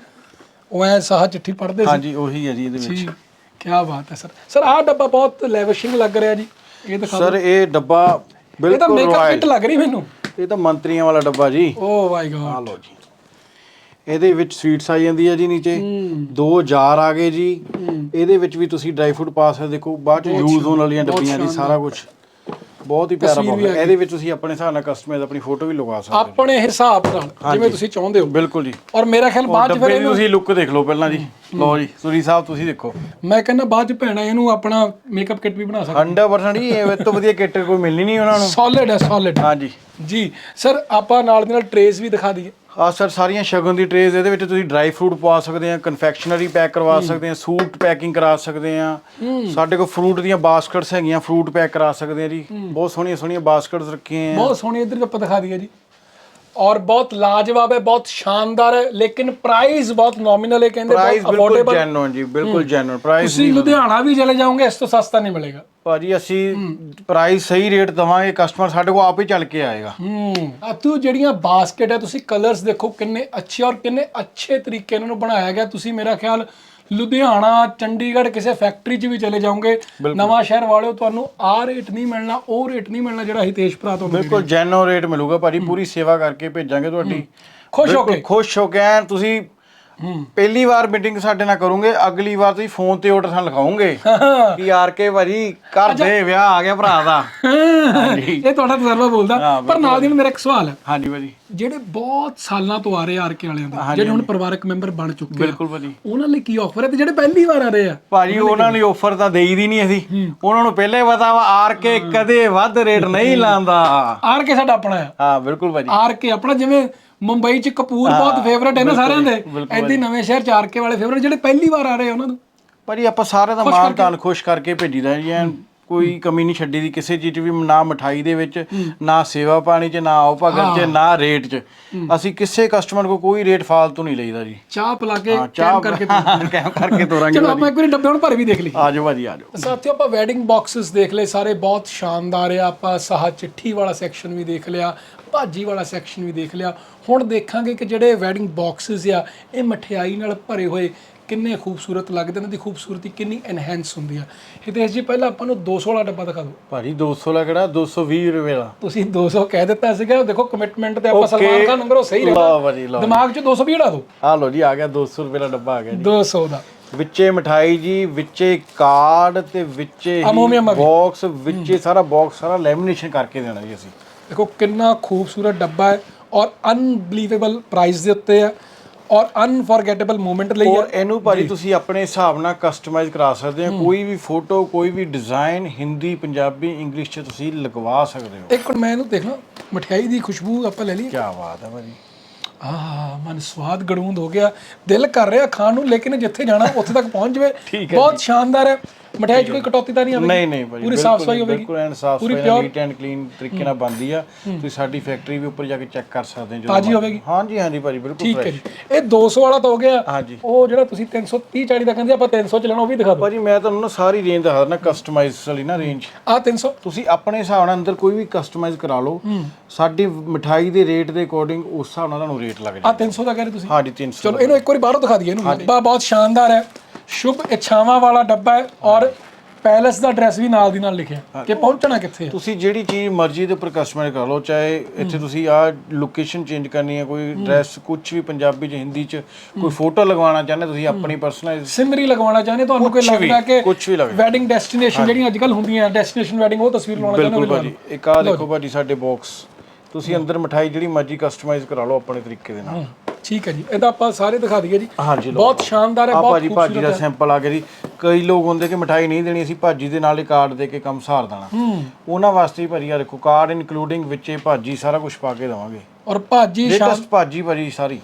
ਉਹ ਐ ਸਾਹ ਚਿੱਠੀ ਪੜ੍ਹਦੇ ਸੀ। ਹਾਂਜੀ ਉਹੀ ਹੈ ਜੀ ਇਹਦੇ ਵਿੱਚ। ਕੀ ਬਾਤ ਹੈ ਸਰ। ਸਰ ਆਹ ਡੱਬਾ ਬਹੁਤ ਲੈਵਿਸ਼ਿੰਗ ਲੱਗ ਰਿਹਾ ਜੀ। ਇਹ ਦਿਖਾ ਸਰ ਇਹ ਡੱਬਾ ਇਹ ਤਾਂ ਬਿਲਕੁਲ ਮੇਕਅਪ ਕਿੱਟ ਲੱਗ ਰਹੀ ਮੈਨੂੰ। ਇਹ ਤਾਂ ਮੰਤਰੀਆਂ ਵਾਲਾ ਡੱਬਾ ਜੀ। ਓ ਮਾਈ ਆ ਗॉड ਲਓ ਜੀ। ਇਹਦੇ ਵਿੱਚ ਸਵੀਟਸ ਆ ਜਾਂਦੀ ਹੈ ਜੀ ਨੀਚੇ। ਦੋ ਜਾਰ ਆ ਗਏ ਜੀ। ਇਹਦੇ ਵਿੱਚ ਵੀ ਤੁਸੀਂ ਡਰਾਈ ਫਰੂਟ ਪਾ ਸਕਦੇ ਦੇਖੋ। ਬਾਅਦ ਚ ਯੂਜ਼ ਹੋਣ ਵਾਲੀਆਂ ਡੱਬੀਆਂ ਦੀ ਸਾਰਾ ਕੁਝ ਬਹੁਤ ਹੀ ਪਿਆਰਾ ਬਹੁਤ। ਇਹਦੇ ਵਿੱਚ ਤੁਸੀਂ ਆਪਣੇ ਹਿਸਾਬ ਨਾਲ ਕਸਟਮਾਈਜ਼ ਆਪਣੀ ਫੋਟੋ ਵੀ ਲਗਾ ਸਕਦੇ ਹੋ। ਆਪਣੇ ਹਿਸਾਬ ਨਾਲ ਜਿਵੇਂ ਤੁਸੀਂ ਚਾਹੁੰਦੇ ਹੋ। ਬਿਲਕੁਲ ਜੀ। ਔਰ ਮੇਰਾ ਖਿਆਲ ਬਾਅਦ ਚ ਫਿਰ ਇਹਨੂੰ ਤੁਸੀਂ ਲੁੱਕ ਦੇਖ ਲਓ ਪਹਿਲਾਂ ਜੀ। ਲਓ ਜੀ ਸੁਰੀ ਸਾਹਿਬ ਤੁਸੀਂ ਦੇਖੋ। ਮੈਂ ਕਹਿੰਦਾ ਬਾਅਦ ਚ ਭੈਣਾ ਇਹਨੂੰ ਆਪਣਾ ਮੇਕਅਪ ਕਿਟ ਵੀ ਬਣਾ ਸਕਦਾ। 100% ਜੀ ਇਹ ਤੋਂ ਵਧੀਆ ਕਿੱਟ ਕੋਈ ਮਿਲਣੀ ਨਹੀਂ ਉਹਨਾਂ ਨੂੰ। ਸੋਲਿਡ ਹੈ ਸੋਲਿਡ ਹਾਂਜੀ। ਜੀ ਸਰ ਆਪਾਂ ਨਾਲ ਦੇ ਨਾਲ ਟਰੇਸ ਵੀ ਦਿਖਾ ਦਈਏ। ਆ ਸਰ ਸਾਰੀਆਂ ਸ਼ਗਨ ਦੀ ਟਰੇਜ਼ ਇਹਦੇ ਵਿੱਚ ਤੁਸੀਂ ਡਰਾਈ ਫਰੂਟ ਪਵਾ ਸਕਦੇ ਆ ਕਨਫੈਕਸ਼ਨਰੀ ਪੈਕ ਕਰਵਾ ਸਕਦੇ ਆ ਸੂਟ ਪੈਕਿੰਗ ਕਰਾ ਸਕਦੇ ਆ ਸਾਡੇ ਕੋਲ ਫਰੂਟ ਦੀਆਂ ਬਾਸਕਟਸ ਹੈਗੀਆਂ ਫਰੂਟ ਪੈਕ ਕਰਾ ਸਕਦੇ ਆ ਜੀ। ਬਹੁਤ ਸੋਹਣੀਆਂ ਸੋਹਣੀਆਂ ਬਾਸਕਟਸ ਰੱਖੀਆਂ ਆ ਬਹੁਤ ਸੋਹਣੀ ਇਧਰ ਆਪਾਂ ਦਿਖਾ ਦਈਏ ਜੀ। ਔਰ ਬਹੁਤ ਲਾਜਵਾਬ ਹੈ ਬਹੁਤ ਸ਼ਾਨਦਾਰ ਹੈ ਲੇਕਿਨ ਪ੍ਰਾਈਸ ਬਹੁਤ ਨੋਮੀਨਲ ਹੈ ਕਹਿੰਦੇ ਪ੍ਰਾਈਸ ਬਹੁਤ ਬਿਲਕੁਲ ਅਫੋਰਡੇਬਲ ਜੈਨੂਨ ਜੀ ਬਿਲਕੁਲ ਜੈਨੂਨ ਪ੍ਰਾਈਸ ਤੁਸੀਂ ਲੁਧਿਆਣਾ ਵੀ ਚਲੇ ਜਾਓਗੇ ਇਸ ਤੋਂ ਸਸਤਾ ਨਹੀਂ ਮਿਲੇਗਾ। ਭਾਜੀ ਅਸੀਂ ਪ੍ਰਾਈਸ ਸਹੀ ਰੇਟ ਦਵਾਂਗੇ ਕਸਟਮਰ ਸਾਡੇ ਕੋਲ ਆਪ ਹੀ ਚੱਲ ਕੇ ਆਏਗਾ। ਹੂੰ। ਅਤੂ ਜਿਹੜੀਆਂ ਬਾਸਕਟ ਹੈ ਤੁਸੀਂ ਕਲਰਸ ਦੇਖੋ ਕਿੰਨੇ ਅੱਛੇ ਔਰ ਕਿੰਨੇ ਅੱਛੇ ਤਰੀਕੇ ਨਾਲ ਇਹਨੂੰ ਬਣਾਇਆ ਗਿਆ। ਤੁਸੀਂ ਮੇਰਾ ਖਿਆਲ ਲੁਧਿਆਣਾ ਚੰਡੀਗੜ੍ਹ ਕਿਸੇ ਫੈਕਟਰੀ 'ਚ ਵੀ ਚਲੇ ਜਾਓਗੇ ਨਵਾਂ ਸ਼ਹਿਰ ਵਾਲਿਓ ਤੁਹਾਨੂੰ ਆਹ ਰੇਟ ਨਹੀਂ ਮਿਲਣਾ ਉਹ ਰੇਟ ਨਹੀਂ ਮਿਲਣਾ ਜਿਹੜਾ ਹਿਤੇਸ਼ ਭਰਾ ਤੁਹਾਨੂੰ ਬਿਲਕੁਲ ਜੈਨੂਨ ਰੇਟ ਮਿਲੂਗਾ ਭਾਜੀ ਪੂਰੀ ਸੇਵਾ ਕਰਕੇ ਭੇਜਾਂਗੇ ਤੁਹਾਡੀ। ਖੁਸ਼ ਹੋ ਕੇ। ਖੁਸ਼ ਹੋ ਕੇ ਤੁਸੀਂ ਪਹਿਲੀ ਵਾਰ ਮੀਟਿੰਗ ਸਾਡੇ ਨਾਲ ਕਰੋਗੇ ਅਗਲੀ ਵਾਰ ਤੁਸੀਂ ਫੋਨ ਤੇ ਆਰਡਰ ਸਾਨੂੰ ਲਿਖਾਓਗੇ ਕਿ ਆਰ ਕੇ ਭਾਜੀ ਘਰ ਦੇ ਵਿਆਹ ਆ ਗਿਆ ਭਰਾ ਦਾ। ਇਹ ਤੁਹਾਡਾ ਤਜਰਬਾ ਬੋਲਦਾ। ਪਰ ਨਾਲ ਦੀ ਮੇਰਾ ਇੱਕ ਸਵਾਲ ਹੈ। ਹਾਂਜੀ ਭਾਜੀ। ਜਿਹੜੇ ਬਹੁਤ ਸਾਲਾਂ ਤੋਂ ਆ ਰਹੇ ਆਰ ਕੇ ਵਾਲਿਆਂ ਦੇ ਜਿਹੜੇ ਹੁਣ ਪਰਿਵਾਰਕ ਮੈਂਬਰ ਬਣ ਚੁੱਕੇ ਆ ਬਿਲਕੁਲ ਭਾਜੀ। ਉਹਨਾਂ ਲਈ ਕੀ ਆਫਰ ਹੈ ਤੇ ਜਿਹੜੇ ਪਹਿਲੀ ਵਾਰ ਆ ਰਹੇ ਆ ਭਾਜੀ ਉਹਨਾਂ ਲਈ ਆਫਰ ਤਾਂ ਦੇਈਦੀ ਨਹੀਂ ਅਸੀਂ। ਉਹਨਾਂ ਨੂੰ ਪਹਿਲੇ ਪਤਾ ਵਾ ਆਰ ਕੇ ਕਦੇ ਵੱਧ ਰੇਟ ਨਹੀਂ ਲਾਂਦਾ। ਆਰ ਕੇ ਸਾਡਾ ਆਪਣਾ ਹੈ ਹਾਂ ਬਿਲਕੁਲ ਭਾਜੀ। ਆਰ ਕੇ ਆਪਣਾ ਜਿਵੇਂ ਮੁੰਬਈ ਚ ਕਪੂਰ ਬਹੁਤ ਫੇਵਰਟ ਹੈ ਨਾ ਸਾਰਿਆਂ ਦੇ। ਐਦੀ ਨਵੇਂ ਸ਼ਹਿਰ ਚ ਆਰ ਕੇ ਵਾਲੇ ਫੇਵਰਟ ਜਿਹੜੇ ਪਹਿਲੀ ਵਾਰ ਆ ਰਹੇ ਉਹਨਾਂ ਨੂੰ। ਭਾਜੀ ਆਪਾਂ ਸਾਰੇ ਦਾ ਮਾਲ ਤਾਨ ਖੁਸ਼ ਕਰਕੇ ਭੇਜੀਦਾ ਜੀ ਐਨ ਕੋਈ ਕਮੀ ਨਹੀਂ ਛੱਡੀ ਦੀ ਕਿਸੇ ਚੀਜ਼ ਵੀ ਨਾ ਮਠਾਈ ਦੇ ਵਿੱਚ ਨਾ ਸੇਵਾ ਪਾਣੀ 'ਚ ਨਾ ਆਓ ਭਗਤ 'ਚ ਨਾ ਰੇਟ 'ਚ। ਅਸੀਂ ਕਿਸੇ ਕਸਟਮਰ ਕੋ ਕੋਈ ਰੇਟ ਫਾਲਤੂ ਨਹੀਂ ਲਈਦਾ ਜੀ। ਚਾਹ ਪਿਲਾ ਕੇ ਕੈਮ ਕਰਕੇ ਕੈਮ *laughs* ਕਰਕੇ ਤੋਰਾਂਗੇ ਚਲੋ ਆਪਾਂ ਇੱਕ ਵਾਰੀ ਡੱਬੇ ਹੁਣ ਭਰ ਵੀ ਦੇਖ ਲਈ ਆਜੋ ਭਾਜੀ ਆਜੋ। ਸਾਥੀਓ ਆਪਾਂ ਵੈਡਿੰਗ ਬਾਕਸਸ ਦੇਖ ਲਏ ਸਾਰੇ ਬਹੁਤ ਸ਼ਾਨਦਾਰ ਆ। ਆਪਾਂ ਸਾਹ ਚਿੱਠੀ ਵਾਲਾ ਸੈਕਸ਼ਨ ਵੀ ਦੇਖ ਲਿਆ। ਭਾਜੀ ਵਾਲਾ ਸੈਕਸ਼ਨ ਵੀ ਦੇਖ ਲਿਆ। ਹੁਣ ਦੇਖਾਂਗੇ ਕਿ ਜਿਹੜੇ ਵੈਡਿੰਗ ਬਾਕਸਸ ਆ ਇਹ ਮਠਿਆਈ ਨਾਲ ਭਰੇ ਹੋਏ ਕਿੰਨੇ ਖੂਬਸੂਰਤ ਲੱਗਦੇ ਨੇ ਦੀ ਖੂਬਸੂਰਤੀ ਕਿੰਨੀ ਐਨਹੈਂਸ ਹੁੰਦੀ ਆ। ਹਿਤੇਸ਼ ਜੀ ਪਹਿਲਾਂ ਆਪਾਂ ਨੂੰ 200 ਵਾਲਾ ਡੱਬਾ ਦਿਖਾ ਦਿਓ। ਭਾਜੀ 200 ਦਾ ਕਿਹੜਾ 220 ਰੁਪਏ ਦਾ ਤੁਸੀਂ 200 ਕਹਿ ਦਿੱਤਾ ਸੀਗਾ ਦੇਖੋ ਕਮਿਟਮੈਂਟ ਤੇ ਆਪਾਂ. ਸਲਮਾਨ ਖਾਨ ਨੰਬਰ ਸਹੀ ਲਓ ਦਿਮਾਗ 'ਚ 200 ਵੀ ਹਟਾ ਦਿਓ ਆ ਲਓ ਜੀ ਆ ਗਿਆ 200 ਰੁਪਏ ਦਾ ਡੱਬਾ ਆ ਗਿਆ ਜੀ। 200 ਦਾ। ਵਿੱਚੇ ਮਠਾਈ ਜੀ ਵਿੱਚੇ ਕਾਰਡ ਤੇ ਵਿੱਚੇ। ਬਾਕਸ ਵਿੱਚੇ ਸਾਰਾ ਬਾਕਸ ਸਾਰਾ ਲੈਮੀਨੇਸ਼ਨ ਕਰਕੇ ਦੇਣਾ ਜੀ ਅਸੀਂ। ਦੇਖੋ ਕਿੰਨਾ ਖੂਬਸੂਰਤ ਡੱਬਾ ਹੈ ਔਰ ਅਨਬਲੀਵੇਬਲ ਪ੍ਰਾਈਸ ਦੇ ਉੱਤੇ ਹੈ ਔਰ ਅਨਫੋਰਗੇਟੇਬਲ ਮੂਮੈਂਟ ਲਈ ਔਰ ਇਹਨੂੰ ਭਾਜੀ ਤੁਸੀਂ ਆਪਣੇ ਹਿਸਾਬ ਨਾਲ ਕਸਟਮਾਈਜ਼ ਕਰਾ ਸਕਦੇ ਹੋ। ਕੋਈ ਵੀ ਫੋਟੋ ਕੋਈ ਵੀ ਡਿਜ਼ਾਈਨ ਹਿੰਦੀ ਪੰਜਾਬੀ ਇੰਗਲਿਸ਼ ਚ ਤੁਸੀਂ ਲਗਵਾ ਸਕਦੇ ਹੋ। ਇੱਕ ਮਿੰਟ ਮੈਂ ਇਹਨੂੰ ਦੇਖ ਲਾਂ ਮਠਿਆਈ ਦੀ ਖੁਸ਼ਬੂ ਆਪਾਂ ਲੈ ਲਈਏ। ਕੀ ਬਾਤ ਹੈ ਭਾਜੀ। ਆਹ ਮਨ ਸਵਾਦ ਗੜੂੰਦ ਹੋ ਗਿਆ। ਦਿਲ ਕਰ ਰਿਹਾ ਖਾਣ ਨੂੰ ਲੇਕਿਨ ਜਿੱਥੇ ਜਾਣਾ ਉੱਥੇ ਤੱਕ ਪਹੁੰਚ ਜਵੇ। ਬਹੁਤ ਸ਼ਾਨਦਾਰ ਹੈ। ਮਠਿਆਈ 'ਚ ਕੋਈ ਕਟੌਤੀ ਤਾਂ ਨਹੀਂ ਆਵੇਗੀ? ਨਹੀਂ ਨਹੀਂ ਭਾਜੀ ਪੂਰੀ ਸਾਫ਼ ਸਫ਼ਾਈ ਹੋਵੇਗੀ? ਬਿਲਕੁਲ ਐਨ ਸਾਫ਼ ਪੂਰੀ ਸਫ਼ਾਈ? ਨੀਟ ਐਂਡ ਕਲੀਨ ਤਰੀਕੇ ਨਾਲ ਬਣਦੀ ਆ। ਤੁਸੀਂ ਸਾਡੀ ਫੈਕਟਰੀ ਵੀ ਉੱਪਰ ਜਾ ਕੇ ਚੈੱਕ ਕਰ ਸਕਦੇ ਹੋ ਤਾਜ਼ੀ। ਹੋਵੇਗੀ? ਹਾਂਜੀ ਹਾਂਜੀ ਭਾਜੀ ਬਿਲਕੁਲ ਠੀਕ ਹੈ। ਜੀ। ਇਹ 200 ਵਾਲਾ ਤਾਂ ਹੋ ਗਿਆ। ਹਾਂਜੀ। ਉਹ ਜਿਹੜਾ ਤੁਸੀਂ 330 40 ਦਾ ਕਹਿੰਦੇ ਆਪਾਂ 300 ਚ ਲੈਣਾ ਉਹ ਵੀ ਦਿਖਾ ਦਿਓ। ਭਾਜੀ ਮੈਂ ਤੁਹਾਨੂੰ ਨਾ ਸਾਰੀ ਰੇਂਜ ਦਿਖਾ ਦਿੰਦਾ ਕਸਟਮਾਈਜ਼ ਵਾਲੀ ਨਾ ਰੇਂਜ ਆਹ 300 ਤੁਸੀਂ ਆਪਣੇ ਹਿਸਾਬ ਨਾਲ ਅੰਦਰ ਕੋਈ ਵੀ ਕਸਟਮਾਈਜ਼ ਕਰਾ ਲਓ। ਸਾਡੀ ਮਠਾਈ ਦੇ ਰੇਟ ਦੇ ਅਕੋਰਡਿੰਗ ਉਸ ਹਿਸਾਬ ਨਾਲ ਤੁਹਾਨੂੰ ਰੇਟ ਲੱਗ ਆਹ ਜਾਏ 300 ਦਾ ਕਹਿ ਰਹੇ ਤੁਸੀਂ? ਹਾਂਜੀ 300 ਚਲੋ ਇਹਨੂੰ ਇੱਕ ਵਾਰੀ ਬਾਹਰੋਂ ਦਿਖਾ ਦਈਏ ਇਹਨੂੰ। ਬਹੁਤ ਸ਼ਾਨਦਾਰ ਹੈ। ਸ਼ੁਭ ਇੱਛਾਵਾਂ ਵਾਲਾ ਡੱਬਾ ਹੈ ਔਰ ਪੈਲਸ ਦਾ ਐਡਰੈਸ ਵੀ ਨਾਲ ਦੀ ਨਾਲ ਲਿਖਿਆ ਕਿ ਪਹੁੰਚਣਾ ਕਿੱਥੇ ਹੈ? ਤੁਸੀਂ ਜਿਹੜੀ ਚੀਜ਼ ਮਰਜ਼ੀ ਦੇ ਉੱਪਰ ਕਸਟਮਾਈਜ਼ ਕਰ ਲਓ ਚਾਹੇ ਇੱਥੇ ਤੁਸੀਂ ਆ ਲੋਕੇਸ਼ਨ ਚੇਂਜ ਕਰਨੀ ਹੈ ਕੋਈ ਡਰੈਸ ਕੁਝ ਵੀ ਪੰਜਾਬੀ ਚ ਹਿੰਦੀ ਚ ਕੋਈ ਫੋਟੋ ਲਗਵਾਉਣਾ ਚਾਹੁੰਦੇ ਤੁਸੀਂ ਆਪਣੀ ਪਰਸਨਲਾਈਜ਼ ਸਿਨਰੀ ਲਗਵਾਉਣਾ ਚਾਹੁੰਦੇ ਤੁਹਾਨੂੰ ਕੋਈ ਕੁਛ ਵੀ, ਲੱਗਦਾ ਕਿ ਕੁਛ ਵੀ ਲੱਗੇ। ਵੈਡਿੰਗ ਡੈਸਟੀਨੇਸ਼ਨ ਜਿਹੜੀਆਂ ਅੱਜ ਕੱਲ ਹੁੰਦੀਆਂ ਡੈਸਟੀਨੇਸ਼ਨ ਵੈਡਿੰਗ ਉਹ ਤਸਵੀਰ ਲਾਉਣਾ ਚਾਹੁੰਦੇ ਬਿਲਕੁਲ ਭਾਜੀ। ਇੱਕ ਆ ਦੇਖੋ ਭਾਜੀ ਸਾਡੇ ਬਾਕਸ ਤੁਸੀਂ ਅੰਦਰ ਮਠਾਈ ਜਿਹੜੀ ਮਰਜ਼ੀ ਕਸਟਮਾਈਜ਼ ਕਰਾ ਲਓ ਆਪਣੇ ਤਰੀਕੇ ਦੇ ਨਾਲ। ਠੀਕ ਹੈ ਜੀ ਇਹਦਾ ਆਪਾਂ ਸਾਰੇ ਦਿਖਾ ਦਈਏ ਜੀ। ਹਾਂਜੀ ਲਓ। ਬਹੁਤ ਸ਼ਾਨਦਾਰ ਹੈ ਬਹੁਤ ਭਾਜੀ ਭਾਜੀ ਦਾ ਸੈਂਪਲ ਆ ਗਿਆ ਜੀ। ਕਈ ਲੋਕ ਹੁੰਦੇ ਕਿ ਮਠਾਈ ਨਹੀਂ ਦੇਣੀ ਅਸੀਂ ਭਾਜੀ ਦੇ ਨਾਲ ਹੀ ਕਾਰਡ ਦੇ ਕੇ ਕੰਮ ਸਹਾਰ ਦੇਣਾ। ਉਹਨਾਂ ਵਾਸਤੇ ਭਾਜੀ ਆ ਦੇਖੋ ਕਾਰਡ ਇਨਕਲੂਡਿੰਗ ਵਿੱਚੇ ਭਾਜੀ ਸਾਰਾ ਕੁਝ ਪਾ ਕੇ ਦੇਵਾਂਗੇ। ਔਰ ਭਾਜੀ ਸ਼ਾਨ ਭਾਜੀ ਭਾਜੀ ਸਾਰੀ।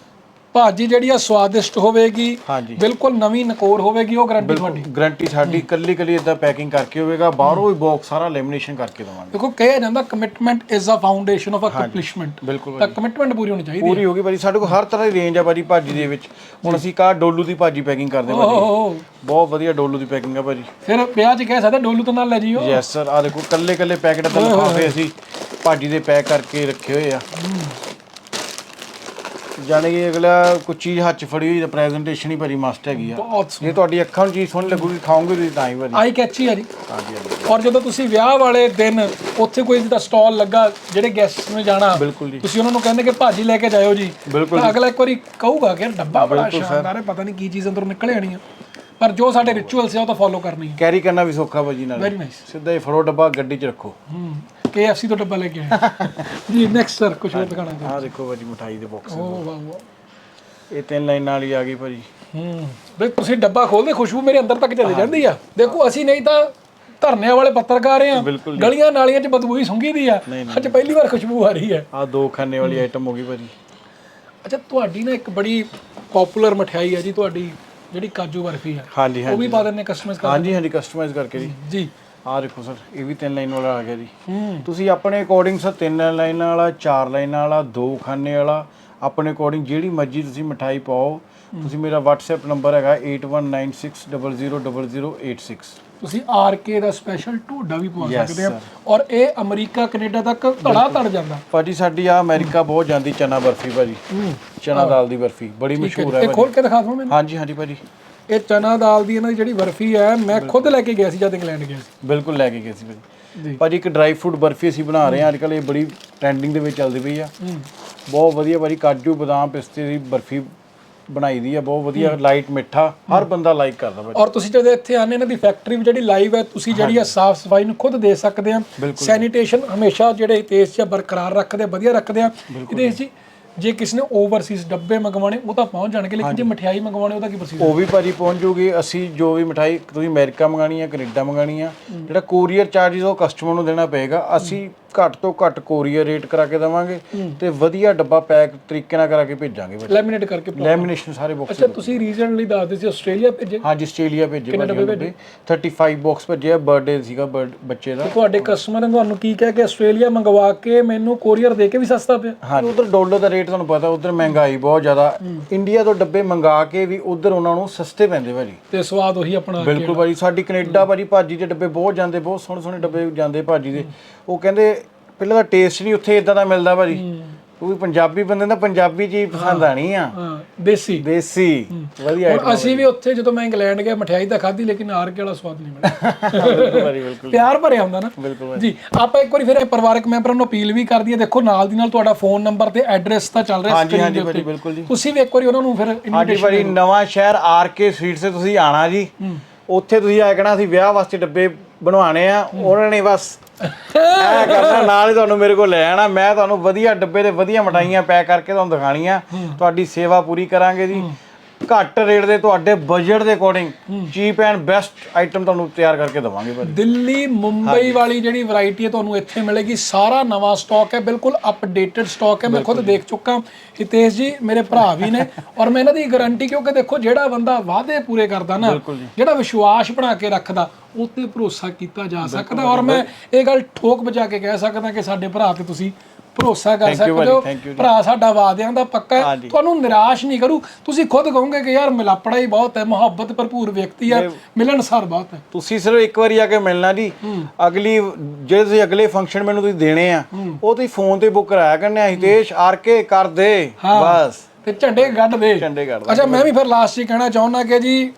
ਭਾਜੀ ਜਿਹੜੀ ਆ ਸਵਾਦਿਸ਼ਟ ਹੋਵੇਗੀ ਹਾਂਜੀ। ਬਿਲਕੁਲ ਨਵੀਂ ਨਕੋਰ ਹੋਵੇਗੀ ਉਹ ਗਾਰੰਟੀ ਤੁਹਾਡੀ। ਗਰੰਟੀ ਸਾਡੀ ਕੱਲੀ ਕੱਲੀ ਇਦਾਂ ਪੈਕਿੰਗ ਕਰਕੇ ਹੋਵੇਗਾ ਬਾਹਰੋਂ ਵੀ ਬਾਕਸ ਸਾਰਾ ਲੈਮੀਨੇਸ਼ਨ ਕਰਕੇ ਦੇਵਾਂਗੇ। ਦੇਖੋ ਕਿਹਾ ਜਾਂਦਾ commitment is a foundation of accomplishment ਬਿਲਕੁਲ ਤਾਂ ਕਮਿਟਮੈਂਟ ਪੂਰੀ ਹੋਣੀ ਚਾਹੀਦੀ ਹੈ। ਪੂਰੀ ਹੋਗੀ ਭਾਜੀ ਸਾਡੇ ਕੋਲ ਹਰ ਤਰ੍ਹਾਂ ਦੀ ਰੇਂਜ ਆ ਭਾਜੀ ਭਾਜੀ ਦੇ ਵਿੱਚ। ਹੁਣ ਅਸੀਂ ਕਾ ਡੋਲੂ ਦੀ ਭਾਜੀ ਪੈਕਿੰਗ ਕਰਦੇ ਹਾਂ ਭਾਜੀ। ਓਹ। ਬਹੁਤ ਵਧੀਆ ਡੋਲੂ ਦੀ ਪੈਕਿੰਗ ਆ ਭਾਜੀ। ਫਿਰ ਵਿਆਹ 'ਚ ਕਹਿ ਸਕਦਾ ਡੋਲੂ ਤੋਂ ਨਾਲ ਲੈ ਜਿਓ ਯੈਸ ਸਰ ਆ ਦੇਖੋ ਕੱਲੇ ਕੱਲੇ ਪੈਕਟ ਤੇ ਲਿਫਾਫੇ ਅਸੀਂ ਭਾਜੀ ਦੇ ਪੈਕ ਕਰਕੇ ਰੱਖੇ ਹੋਏ ਆ। ਜਾਣੀ ਕਿ ਅਗਲਾ ਕੋਈ ਚੀਜ਼ ਹੱਥ 'ਚ ਫੜੀ ਹੋਈ ਤਾਂ ਪ੍ਰੈਜੈਂਟੇਸ਼ਨ ਹੀ ਭਾਜੀ ਮਸਤ ਹੈਗੀ ਆ। ਬਹੁਤ। ਜੇ ਤੁਹਾਡੀ ਅੱਖਾਂ ਨੂੰ ਚੀਜ਼ ਸੋਹਣੀ ਲੱਗੂਗੀ ਖਾਓਗੇ ਤੁਸੀਂ ਤਾਂ ਹੀ ਭਾਜੀ ਆਈ ਕੈਚੀ ਆ ਜੀ। ਹਾਂਜੀ ਹਾਂਜੀ। ਔਰ ਜਦੋਂ ਤੁਸੀਂ ਵਿਆਹ ਵਾਲੇ ਦਿਨ ਉੱਥੇ ਕੋਈ ਜਿਹਦਾ ਸਟਾਲ ਲੱਗਾ ਜਿਹੜੇ ਗੈਸਟ ਨੇ ਜਾਣਾ ਬਿਲਕੁਲ ਜੀ। ਤੁਸੀਂ ਉਹਨਾਂ ਨੂੰ ਕਹਿੰਦੇ ਕਿ ਭਾਜੀ ਲੈ ਕੇ ਜਾਇਓ ਜੀ। ਬਿਲਕੁਲ ਤਾਂ ਅਗਲਾ ਇੱਕ ਵਾਰੀ ਕਹੂਗਾ ਕਿ ਯਾਰ ਡੱਬਾ ਬੜਾ ਸ਼ਾਨਦਾਰ ਹੈ ਪਤਾ ਨਹੀਂ ਕੀ ਚੀਜ਼ ਅੰਦਰੋਂ ਨਿਕਲ ਆਣੀ ਆ। ਪਰ ਜੋ ਸਾਡੇ ਰਿਚੁਅਲਸ ਆ ਉਹ ਤਾਂ ਫੋਲੋ ਕਰਨੀ ਹੈ ਕੈਰੀ ਕਰਨਾ ਵੀ ਸੌਖਾ ਭਾਜੀ ਨਾਲ। ਵੈਰੀ ਨਾਈਸ ਸਿੱਧਾ ਹੀ ਫੜੋ ਡੱਬਾ ਗੱਡੀ 'ਚ ਰੱਖੋ। ਹੂੰ। KFC ਤੋਂ ਡੱਬਾ ਲੈ ਕੇ ਆਏ। ਜੀ ਨੈਕਸਟ ਸਰ ਕੁਝ ਹੋਰ ਦਿਖਾਣਾ ਜੀ? ਆਹ ਦੇਖੋ ਭਾਜੀ ਮਠਾਈ ਦੇ ਬਾਕਸ ਓ ਵਾਹ ਵਾਹ। ਇਹ ਤਿੰਨ ਲਾਈਨਾਂ ਵਾਲੀ ਆ ਗਈ ਭਾਜੀ। ਹੂੰ। ਬਈ ਤੁਸੀਂ ਡੱਬਾ ਖੋਲਦੇ ਖੁਸ਼ਬੂ ਮੇਰੇ ਅੰਦਰ ਤੱਕ ਚਲੇ ਜਾਂਦੀ ਆ। ਦੇਖੋ ਅਸੀਂ ਨਹੀਂ ਤਾਂ ਧਰਨੇ ਵਾਲੇ ਪੱਤਰਕਾਰ ਆ। ਗਲੀਆਂ ਨਾਲੀਆਂ 'ਚ ਬਦਬੂ ਹੀ ਸੁੰਘੀ ਦੀ ਆ। ਅੱਜ ਪਹਿਲੀ ਵਾਰ ਖੁਸ਼ਬੂ ਆ ਰਹੀ ਹੈ ਆਹ ਦੋ ਖਾਨੇ ਵਾਲੀ ਆਈਟਮ ਹੋ ਗਈ ਭਾਜੀ। ਅੱਛਾ ਤੁਹਾਡੀ ਨਾ ਇੱਕ ਬੜੀ ਪਪੂਲਰ ਮਠਿਆਈ ਹੈ ਜੀ ਤੁਹਾਡੀ ਜਿਹੜੀ ਕਾਜੂ ਬਰਫੀ ਹਾਂਜੀ ਉਹ ਵੀ ਪਾ ਦਿੰਦੇ ਕਸਟਮਰਸ ਕਰ ਹਾਂਜੀ ਹਾਂਜੀ ਕਸਟਮਾਈਜ਼ ਕਰਕੇ ਜੀ। ਜੀ। ਆਹ ਦੇਖੋ ਸਰ ਇਹ ਵੀ ਤਿੰਨ ਲਾਈਨ ਵਾਲਾ ਆ ਗਿਆ ਜੀ। ਤੁਸੀਂ ਆਪਣੇ ਅਕੋਰਡਿੰਗ ਸਰ ਤਿੰਨ ਲਾਈਨਾਂ ਵਾਲਾ ਚਾਰ ਲਾਈਨਾਂ ਵਾਲਾ ਦੋ ਖਾਨੇ ਵਾਲਾ ਆਪਣੇ ਅਕੋਰਡਿੰਗ ਜਿਹੜੀ ਮਰਜ਼ੀ ਤੁਸੀਂ ਮਠਾਈ ਪਾਓ। ਤੁਸੀਂ ਮੇਰਾ WhatsApp ਨੰਬਰ ਹੈਗਾ 8196000086 ਤੁਸੀਂ ਆਰ ਕੇ ਦਾ ਸਪੈਸ਼ਲ ਢੋਡਾ ਵੀ ਪਵਾ ਸਕਦੇ ਆ। ਔਰ ਇਹ ਅਮਰੀਕਾ ਕੈਨੇਡਾ ਤੱਕ ਧੜਾ ਧੜ ਜਾਂਦਾ। ਭਾਜੀ ਸਾਡੀ ਆ ਅਮਰੀਕਾ ਬਹੁਤ ਜਾਂਦੀ ਚਨਾ ਬਰਫੀ ਭਾਜੀ। ਚਨਾ ਦਾਲ ਦੀ ਬਰਫੀ ਬੜੀ ਮਸ਼ਹੂਰ ਹੈ ਇਹ ਭਾਜੀ। ਖੋਲ ਕੇ ਦਿਖਾ ਦਵਾਂ ਮੈਨੂੰ। ਹਾਂਜੀ ਹਾਂਜੀ ਭਾਜੀ। ਇਹ ਚਨਾ ਦਾਲ ਦੀ ਇਹਨਾਂ ਦੀ ਜਿਹੜੀ ਬਰਫੀ ਹੈ ਮੈਂ ਖੁਦ ਲੈ ਕੇ ਗਿਆ ਸੀ ਜਦ ਇੰਗਲੈਂਡ ਗਿਆ ਸੀ। ਬਿਲਕੁਲ ਲੈ ਕੇ ਗਏ ਸੀ ਭਾਜੀ। ਭਾਜੀ ਇੱਕ ਡਰਾਈ ਫਰੂਟ ਬਰਫੀ ਅਸੀਂ ਬਣਾ ਰਹੇ ਹਾਂ ਅੱਜ ਕੱਲ ਇਹ ਬੜੀ ਟ੍ਰੈਂਡਿੰਗ ਦੇ ਵਿੱਚ ਚੱਲਦੀ ਪਈ ਆ। ਬਹੁਤ ਵਧੀਆ ਭਾਜੀ ਕਾਜੂ ਬਦਾਮ ਪਿਸਤੇ ਦੀ ਬਰਫੀ ਬਣਾਈ ਦੀ ਆ ਬਹੁਤ ਵਧੀਆ ਲਾਈਟ ਮਿੱਠਾ ਹਰ ਬੰਦਾ ਲਾਈਕ ਕਰਦਾ ਭਾਜੀ। ਔਰ ਤੁਸੀਂ ਜਦੋਂ ਇੱਥੇ ਆਨੇ ਇਹਨਾਂ ਦੀ ਫੈਕਟਰੀ ਵੀ ਜਿਹੜੀ ਲਾਈਵ ਹੈ ਤੁਸੀਂ ਜਿਹੜੀ ਆ ਸਾਫ਼ ਸਫ਼ਾਈ ਨੂੰ ਖੁਦ ਦੇ ਸਕਦੇ ਆ। ਸੈਨੀਟੇਸ਼ਨ ਹਮੇਸ਼ਾ ਜਿਹੜੇ ਦੇਸ਼ 'ਚ ਬਰਕਰਾਰ ਰੱਖਦੇ ਆ, ਵਧੀਆ ਰੱਖਦੇ ਆ। ਇਹਦੇ 'ਚ ਜੇ ਕਿਸੇ ਨੇ ਓਵਰਸੀਜ਼ ਡੱਬੇ ਮੰਗਵਾਉਣੇ ਉਹ ਤਾਂ ਪਹੁੰਚ ਜਾਣਗੇ ਲੇਕਿਨ ਜੇ ਮਠਿਆਈ ਮੰਗਵਾਉਣੀ ਉਹਦਾ ਕੀ ਪ੍ਰੋਸੀਜਰ ਉਹ ਵੀ ਭਾਜੀ ਪਹੁੰਚ ਜੂਗੀ। ਅਸੀਂ ਜੋ ਵੀ ਮਠਾਈ ਤੁਸੀਂ ਅਮਰੀਕਾ ਮੰਗਾਣੀ ਆ ਕੈਨੇਡਾ ਮੰਗਾਣੀ ਆ ਜਿਹੜਾ ਕੋਰੀਅਰ ਚਾਰजेस ਉਹ ਕਸਟਮਰ ਨੂੰ ਦੇਣਾ ਪਏਗਾ। ਅਸੀਂ ਘੱਟ ਤੋਂ ਘੱਟ ਕੋਰੀਅਰ ਰੇਟ ਕਰਾ ਕੇ ਦੇਵਾਂਗੇ ਤੇ ਵਧੀਆ ਡੱਬਾ ਪੈਕ ਤਰੀਕੇ ਨਾਲ ਕਰਾ ਕੇ ਭੇਜਾਂਗੇ ਭਾਜੀ ਲੈਮੀਨੇਟ ਕਰਕੇ ਲੈਮੀਨੇਸ਼ਨ ਸਾਰੇ ਬਾਕਸ ਅੱਛਾ ਤੁਸੀਂ ਰੀਸੈਂਟਲੀ ਦੱਸਦੇ ਸੀ ਆਸਟ੍ਰੇਲੀਆ ਭੇਜੇ? ਹਾਂਜੀ ਆਸਟ੍ਰੇਲੀਆ ਭੇਜੇ ਭਾਜੀ ਉਹਨੇ 35 ਬਾਕਸ ਭੇਜੇ ਆ ਬਰਥਡੇ ਸੀਗਾ ਬੱਚੇ ਦਾ। ਤੁਹਾਡੇ ਕਸਟਮਰ ਨੇ ਤੁਹਾਨੂੰ ਕੀ ਕਹਿ ਕੇ ਆਸਟ੍ਰੇਲੀਆ ਮੰਗਵਾ ਕੇ ਮੈਨੂੰ ਕੋਰੀਅਰ ਦੇ ਕੇ ਵੀ ਸਸਤਾ ਪਿਆ? ਹਾਂਜੀ। ਉਧਰ ਡਾਲਰ ਦਾ ਰੇਟ ਤੁਹਾਨੂੰ ਪਤਾ ਉਧਰ ਮਹਿੰਗਾਈ ਬਹੁਤ ਜ਼ਿਆਦਾ। ਇੰਡੀਆ ਤੋਂ ਡੱਬੇ ਮੰਗਾ ਕੇ ਵੀ ਉਧਰ ਉਹਨਾਂ ਨੂੰ ਸਸਤੇ ਪੈਂਦੇ ਭਾਜੀ। ਤੇ ਸਵਾਦ ਉਹੀ ਆਪਣਾ ਬਿਲਕੁਲ ਭਾਜੀ ਸਾਡੀ ਕੈਨੇਡਾ ਭਾਜੀ ਭਾਜੀ ਦੇ ਡੱਬੇ ਬਹੁਤ ਜਾਂਦੇ ਬਹੁਤ ਸੋਹਣੇ ਸੋਹਣੇ ਡੱਬੇ ਜਾਂਦੇ ਭਾਜੀ ਦੇ। ਉਹ ਕਹਿੰਦੇ ਪਹਿਲਾਂ ਤਾਂ ਟੇਸਟ ਨਹੀਂ ਉੱਥੇ ਇਦਾਂ ਦਾ ਮਿਲਦਾ ਭਾਜੀ। ਕਿਉਂਕਿ ਪੰਜਾਬੀ ਬੰਦੇ ਦਾ ਪੰਜਾਬੀ ਚੀਜ਼ ਪਸੰਦ ਆਣੀ ਆ। ਹਾਂ ਦੇਸੀ। ਦੇਸੀ। ਵਧੀਆ ਹੁਣ ਅਸੀਂ ਵੀ ਉੱਥੇ ਜਦੋਂ ਮੈਂ ਇੰਗਲੈਂਡ ਗਿਆ ਮਠਿਆਈ ਤਾਂ ਖਾਧੀ ਲੇਕਿਨ ਆਰ ਕੇ ਵਾਲਾ ਸਵਾਦ ਨਹੀਂ ਮਿਲਿਆ ਬਿਲਕੁਲ ਪਿਆਰ ਭਰਿਆ ਹੁੰਦਾ ਨਾ। ਬਿਲਕੁਲ ਜੀ ਆਪਾਂ ਇੱਕ ਵਾਰੀ ਫਿਰ ਪਰਿਵਾਰਕ ਮੈਂਬਰਾਂ ਨੂੰ ਅਪੀਲ ਵੀ ਕਰ ਦਈਏ ਦੇਖੋ ਨਾਲ ਦੀ ਨਾਲ ਤੁਹਾਡਾ ਫੋਨ ਨੰਬਰ ਤੇ ਐਡਰੈਸ ਤਾਂ ਚੱਲ ਰਿਹਾ ਹਾਂਜੀ ਦੇ ਉੱਤੇ। ਬਿਲਕੁਲ ਜੀ। ਤੁਸੀਂ ਵੀ ਇੱਕ ਵਾਰੀ ਉਹਨਾਂ ਨੂੰ ਫਿਰ ਇਨਵੀਟੇਸ਼ਨ ਭਾਜੀ ਨਵਾਂ ਸ਼ਹਿਰ ਆਰ ਕੇ ਸਵੀਟ ਸੇ ਤੁਸੀਂ ਆਣਾ ਜੀ। ਉੱਥੇ ਤੁਸੀਂ ਆ ਕਹਿਣਾ ਅਸੀਂ ਵਿਆਹ ਵਾਸਤੇ ਡੱਬੇ ਬਣਵਾਣੇ ਆ। ਉਹਨਾਂ ਨੇ ਬਸ ਐ ਕਰਨਾ ਨਾਲ ਹੀ ਤੁਹਾਨੂੰ ਮੇਰੇ ਕੋਲ ਲੈ ਆਣਾ। ਮੈਂ ਤੁਹਾਨੂੰ ਵਧੀਆ ਡੱਬੇ ਤੇ ਵਧੀਆ ਮਠਾਈਆਂ ਪੈਕ ਕਰਕੇ ਤੁਹਾਨੂੰ ਦਿਖਾਣੀਆਂ ਤੁਹਾਡੀ ਸੇਵਾ ਪੂਰੀ ਕਰਾਂਗੇ ਜੀ। ਘੱਟ ਰੇਟ ਦੇ ਤੁਹਾਡੇ ਬਜਟ ਦੇ according cheap and best item ਤੁਹਾਨੂੰ ਤਿਆਰ ਕਰਕੇ ਦਵਾਂਗੇ ਭਾਜੀ। ਦਿੱਲੀ ਮੁੰਬਈ ਵਾਲੀ ਜਿਹੜੀ ਵੈਰਾਈਟੀ ਹੈ ਤੁਹਾਨੂੰ ਇੱਥੇ ਮਿਲੇਗੀ। ਸਾਰਾ ਨਵਾਂ ਸਟਾਕ ਹੈ ਬਿਲਕੁਲ ਅਪਡੇਟਡ ਸਟਾਕ ਹੈ। ਮੈਂ ਖੁਦ ਦੇਖ ਚੁੱਕਾ ਹਿਤੇਸ਼ ਜੀ ਮੇਰੇ ਭਰਾ ਵੀ ਨੇ। *laughs* ਔਰ ਮੈਂ ਇਹਨਾਂ ਦੀ ਗਾਰੰਟੀ ਕਿਉਂਕਿ ਦੇਖੋ ਜਿਹੜਾ ਬੰਦਾ ਵਾਅਦੇ ਪੂਰੇ ਕਰਦਾ ਨਾ ਜਿਹੜਾ ਵਿਸ਼ਵਾਸ ਬਣਾ ਕੇ ਰੱਖਦਾ ਉਹ ਤੇ ਭਰੋਸਾ ਕੀਤਾ ਜਾ ਸਕਦਾ। ਔਰ ਮੈਂ ਇਹ ਗੱਲ ਠੋਕ ਬਜਾ ਕੇ ਕਹਿ ਸਕਦਾ ਕਿ ਸਾਡੇ ਭਰਾ ਤੇ ਤੁਸੀਂ ਭਰੋਸਾ ਕਰ ਸਕਦੇ ਹੋ। ਭਰਾ ਸਾਡਾ ਵਾਅਦਿਆਂ ਦਾ ਪੱਕਾ ਹੈ। ਤੁਹਾਨੂੰ ਨਿਰਾਸ਼ ਨਹੀਂ ਕਰੂ। ਤੁਸੀਂ ਖੁਦ ਕਹੋਗੇ ਕਿ ਯਾਰ ਮਿਲਾਪੜਾ ਹੀ ਬਹੁਤ ਹੈ ਮੁਹੱਬਤ ਭਰਪੂਰ ਵਿਅਕਤੀ ਹੈ ਮਿਲਣਸਾਰ ਬਹੁਤ ਹੈ। ਤੁਸੀਂ ਸਿਰਫ ਇੱਕ ਵਾਰੀ ਆ ਕੇ ਮਿਲਣਾ ਜੀ। ਅਗਲੀ ਜਿਹੜੇ ਤੁਸੀਂ ਅਗਲੇ ਫੰਕਸ਼ਨ ਮੈਨੂੰ ਤੁਸੀਂ ਦੇਣੇ ਆ ਉਹ ਤੁਸੀਂ ਫੋਨ ਤੇ ਬੁੱਕ ਕਰਾਇਆ ਕਰਨੇ ਆ ਹਿਤੇਸ਼ ਆਰ ਕੇ ਕਰ ਦੇ। ਬਸ। ਤੇ ਝੰਡੇ ਗੱਡ ਦੇ। ਝੰਡੇ ਦੇ। ਅੱਛਾ ਮੈਂ ਵੀ ਫਿਰ ਲਾਸਟ 'ਚ ਕਹਿਣਾ ਚਾਹੁੰਦਾ ਕਿ ਜੀ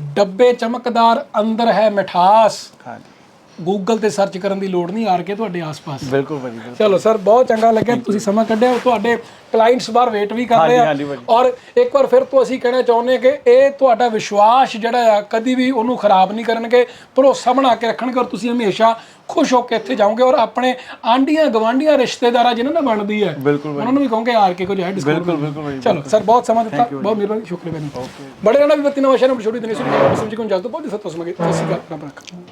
ਡੱਬੇ ਚਮਕਦਾਰ ਅੰਦਰ ਹੈ ਮਿਠਾਸ। ਹਾਂਜੀ। ਗੂਗਲ ਤੇ ਸਰਚ ਕਰਨ ਦੀ ਲੋੜ ਨਹੀਂ ਆਰ ਕੇ ਤੁਹਾਡੇ ਆਸ-ਪਾਸ ਬਿਲਕੁਲ ਭਾਜੀ ਬਿਲਕੁਲ। ਚਲੋ ਸਰ ਬਹੁਤ ਚੰਗਾ ਲੱਗਿਆ ਤੁਸੀਂ ਸਮਾਂ ਕੱਢਿਆ ਤੁਹਾਡੇ ਕਲਾਇੰਟਸ ਬਾਹਰ ਵੇਟ ਵੀ ਕਰ ਰਹੇ ਆ। ਔਰ ਇੱਕ ਵਾਰ ਫਿਰ ਤੋਂ ਅਸੀਂ ਕਹਿਣਾ ਚਾਹੁੰਦੇ ਹਾਂ ਕਿ ਇਹ ਤੁਹਾਡਾ ਵਿਸ਼ਵਾਸ ਜਿਹੜਾ ਆ ਕਦੀ ਵੀ ਉਹਨੂੰ ਖਰਾਬ ਨਹੀਂ ਕਰਨਗੇ ਭਰੋਸਾ ਬਣਾ ਕੇ ਰੱਖਣਗੇ ਔਰ ਤੁਸੀਂ ਹਮੇਸ਼ਾ ਖੁਸ਼ ਹੋ ਕੇ ਇੱਥੇ ਜਾਓਗੇ ਔਰ ਆਪਣੇ ਆਂਡੀਆਂ ਗਵਾਂਡੀਆਂ ਰਿਸ਼ਤੇਦਾਰਾਂ ਜਿਨ੍ਹਾਂ ਨਾਲ ਬਣਦੀ ਹੈ ਉਹਨਾਂ ਨੂੰ ਵੀ ਕਹੋਗੇ ਆਰ ਕੇ ਕੁਝ ਹੈ ਡਿਸਕਾਊਂਟ ਬਿਲਕੁਲ ਬਿਲਕੁਲ ਚਲੋ ਸਰ ਬਹੁਤ ਸਮਾਂ ਦਿੱਤਾ ਬਹੁਤ ਮਿਹਰਬਾਨੀ ਸ਼ੁਕਰੀਆ ਬੜੇ ਰਹਿਣਾ ਵੀ ਬੱਤੀ ਨਵਾਂ ਸ਼ਹਿਰ ਨੂੰ ਛੋਟੀ ਦਿਨੇ ਸੁਣੀ ਸਮਝ ਕੋਣ ਜਲਦ ਬਹੁਤ ਸਤਿ ਸ੍ਰੀ ਅਕਾਲ ਸਤਿ ਸ੍ਰੀ ਅਕਾਲ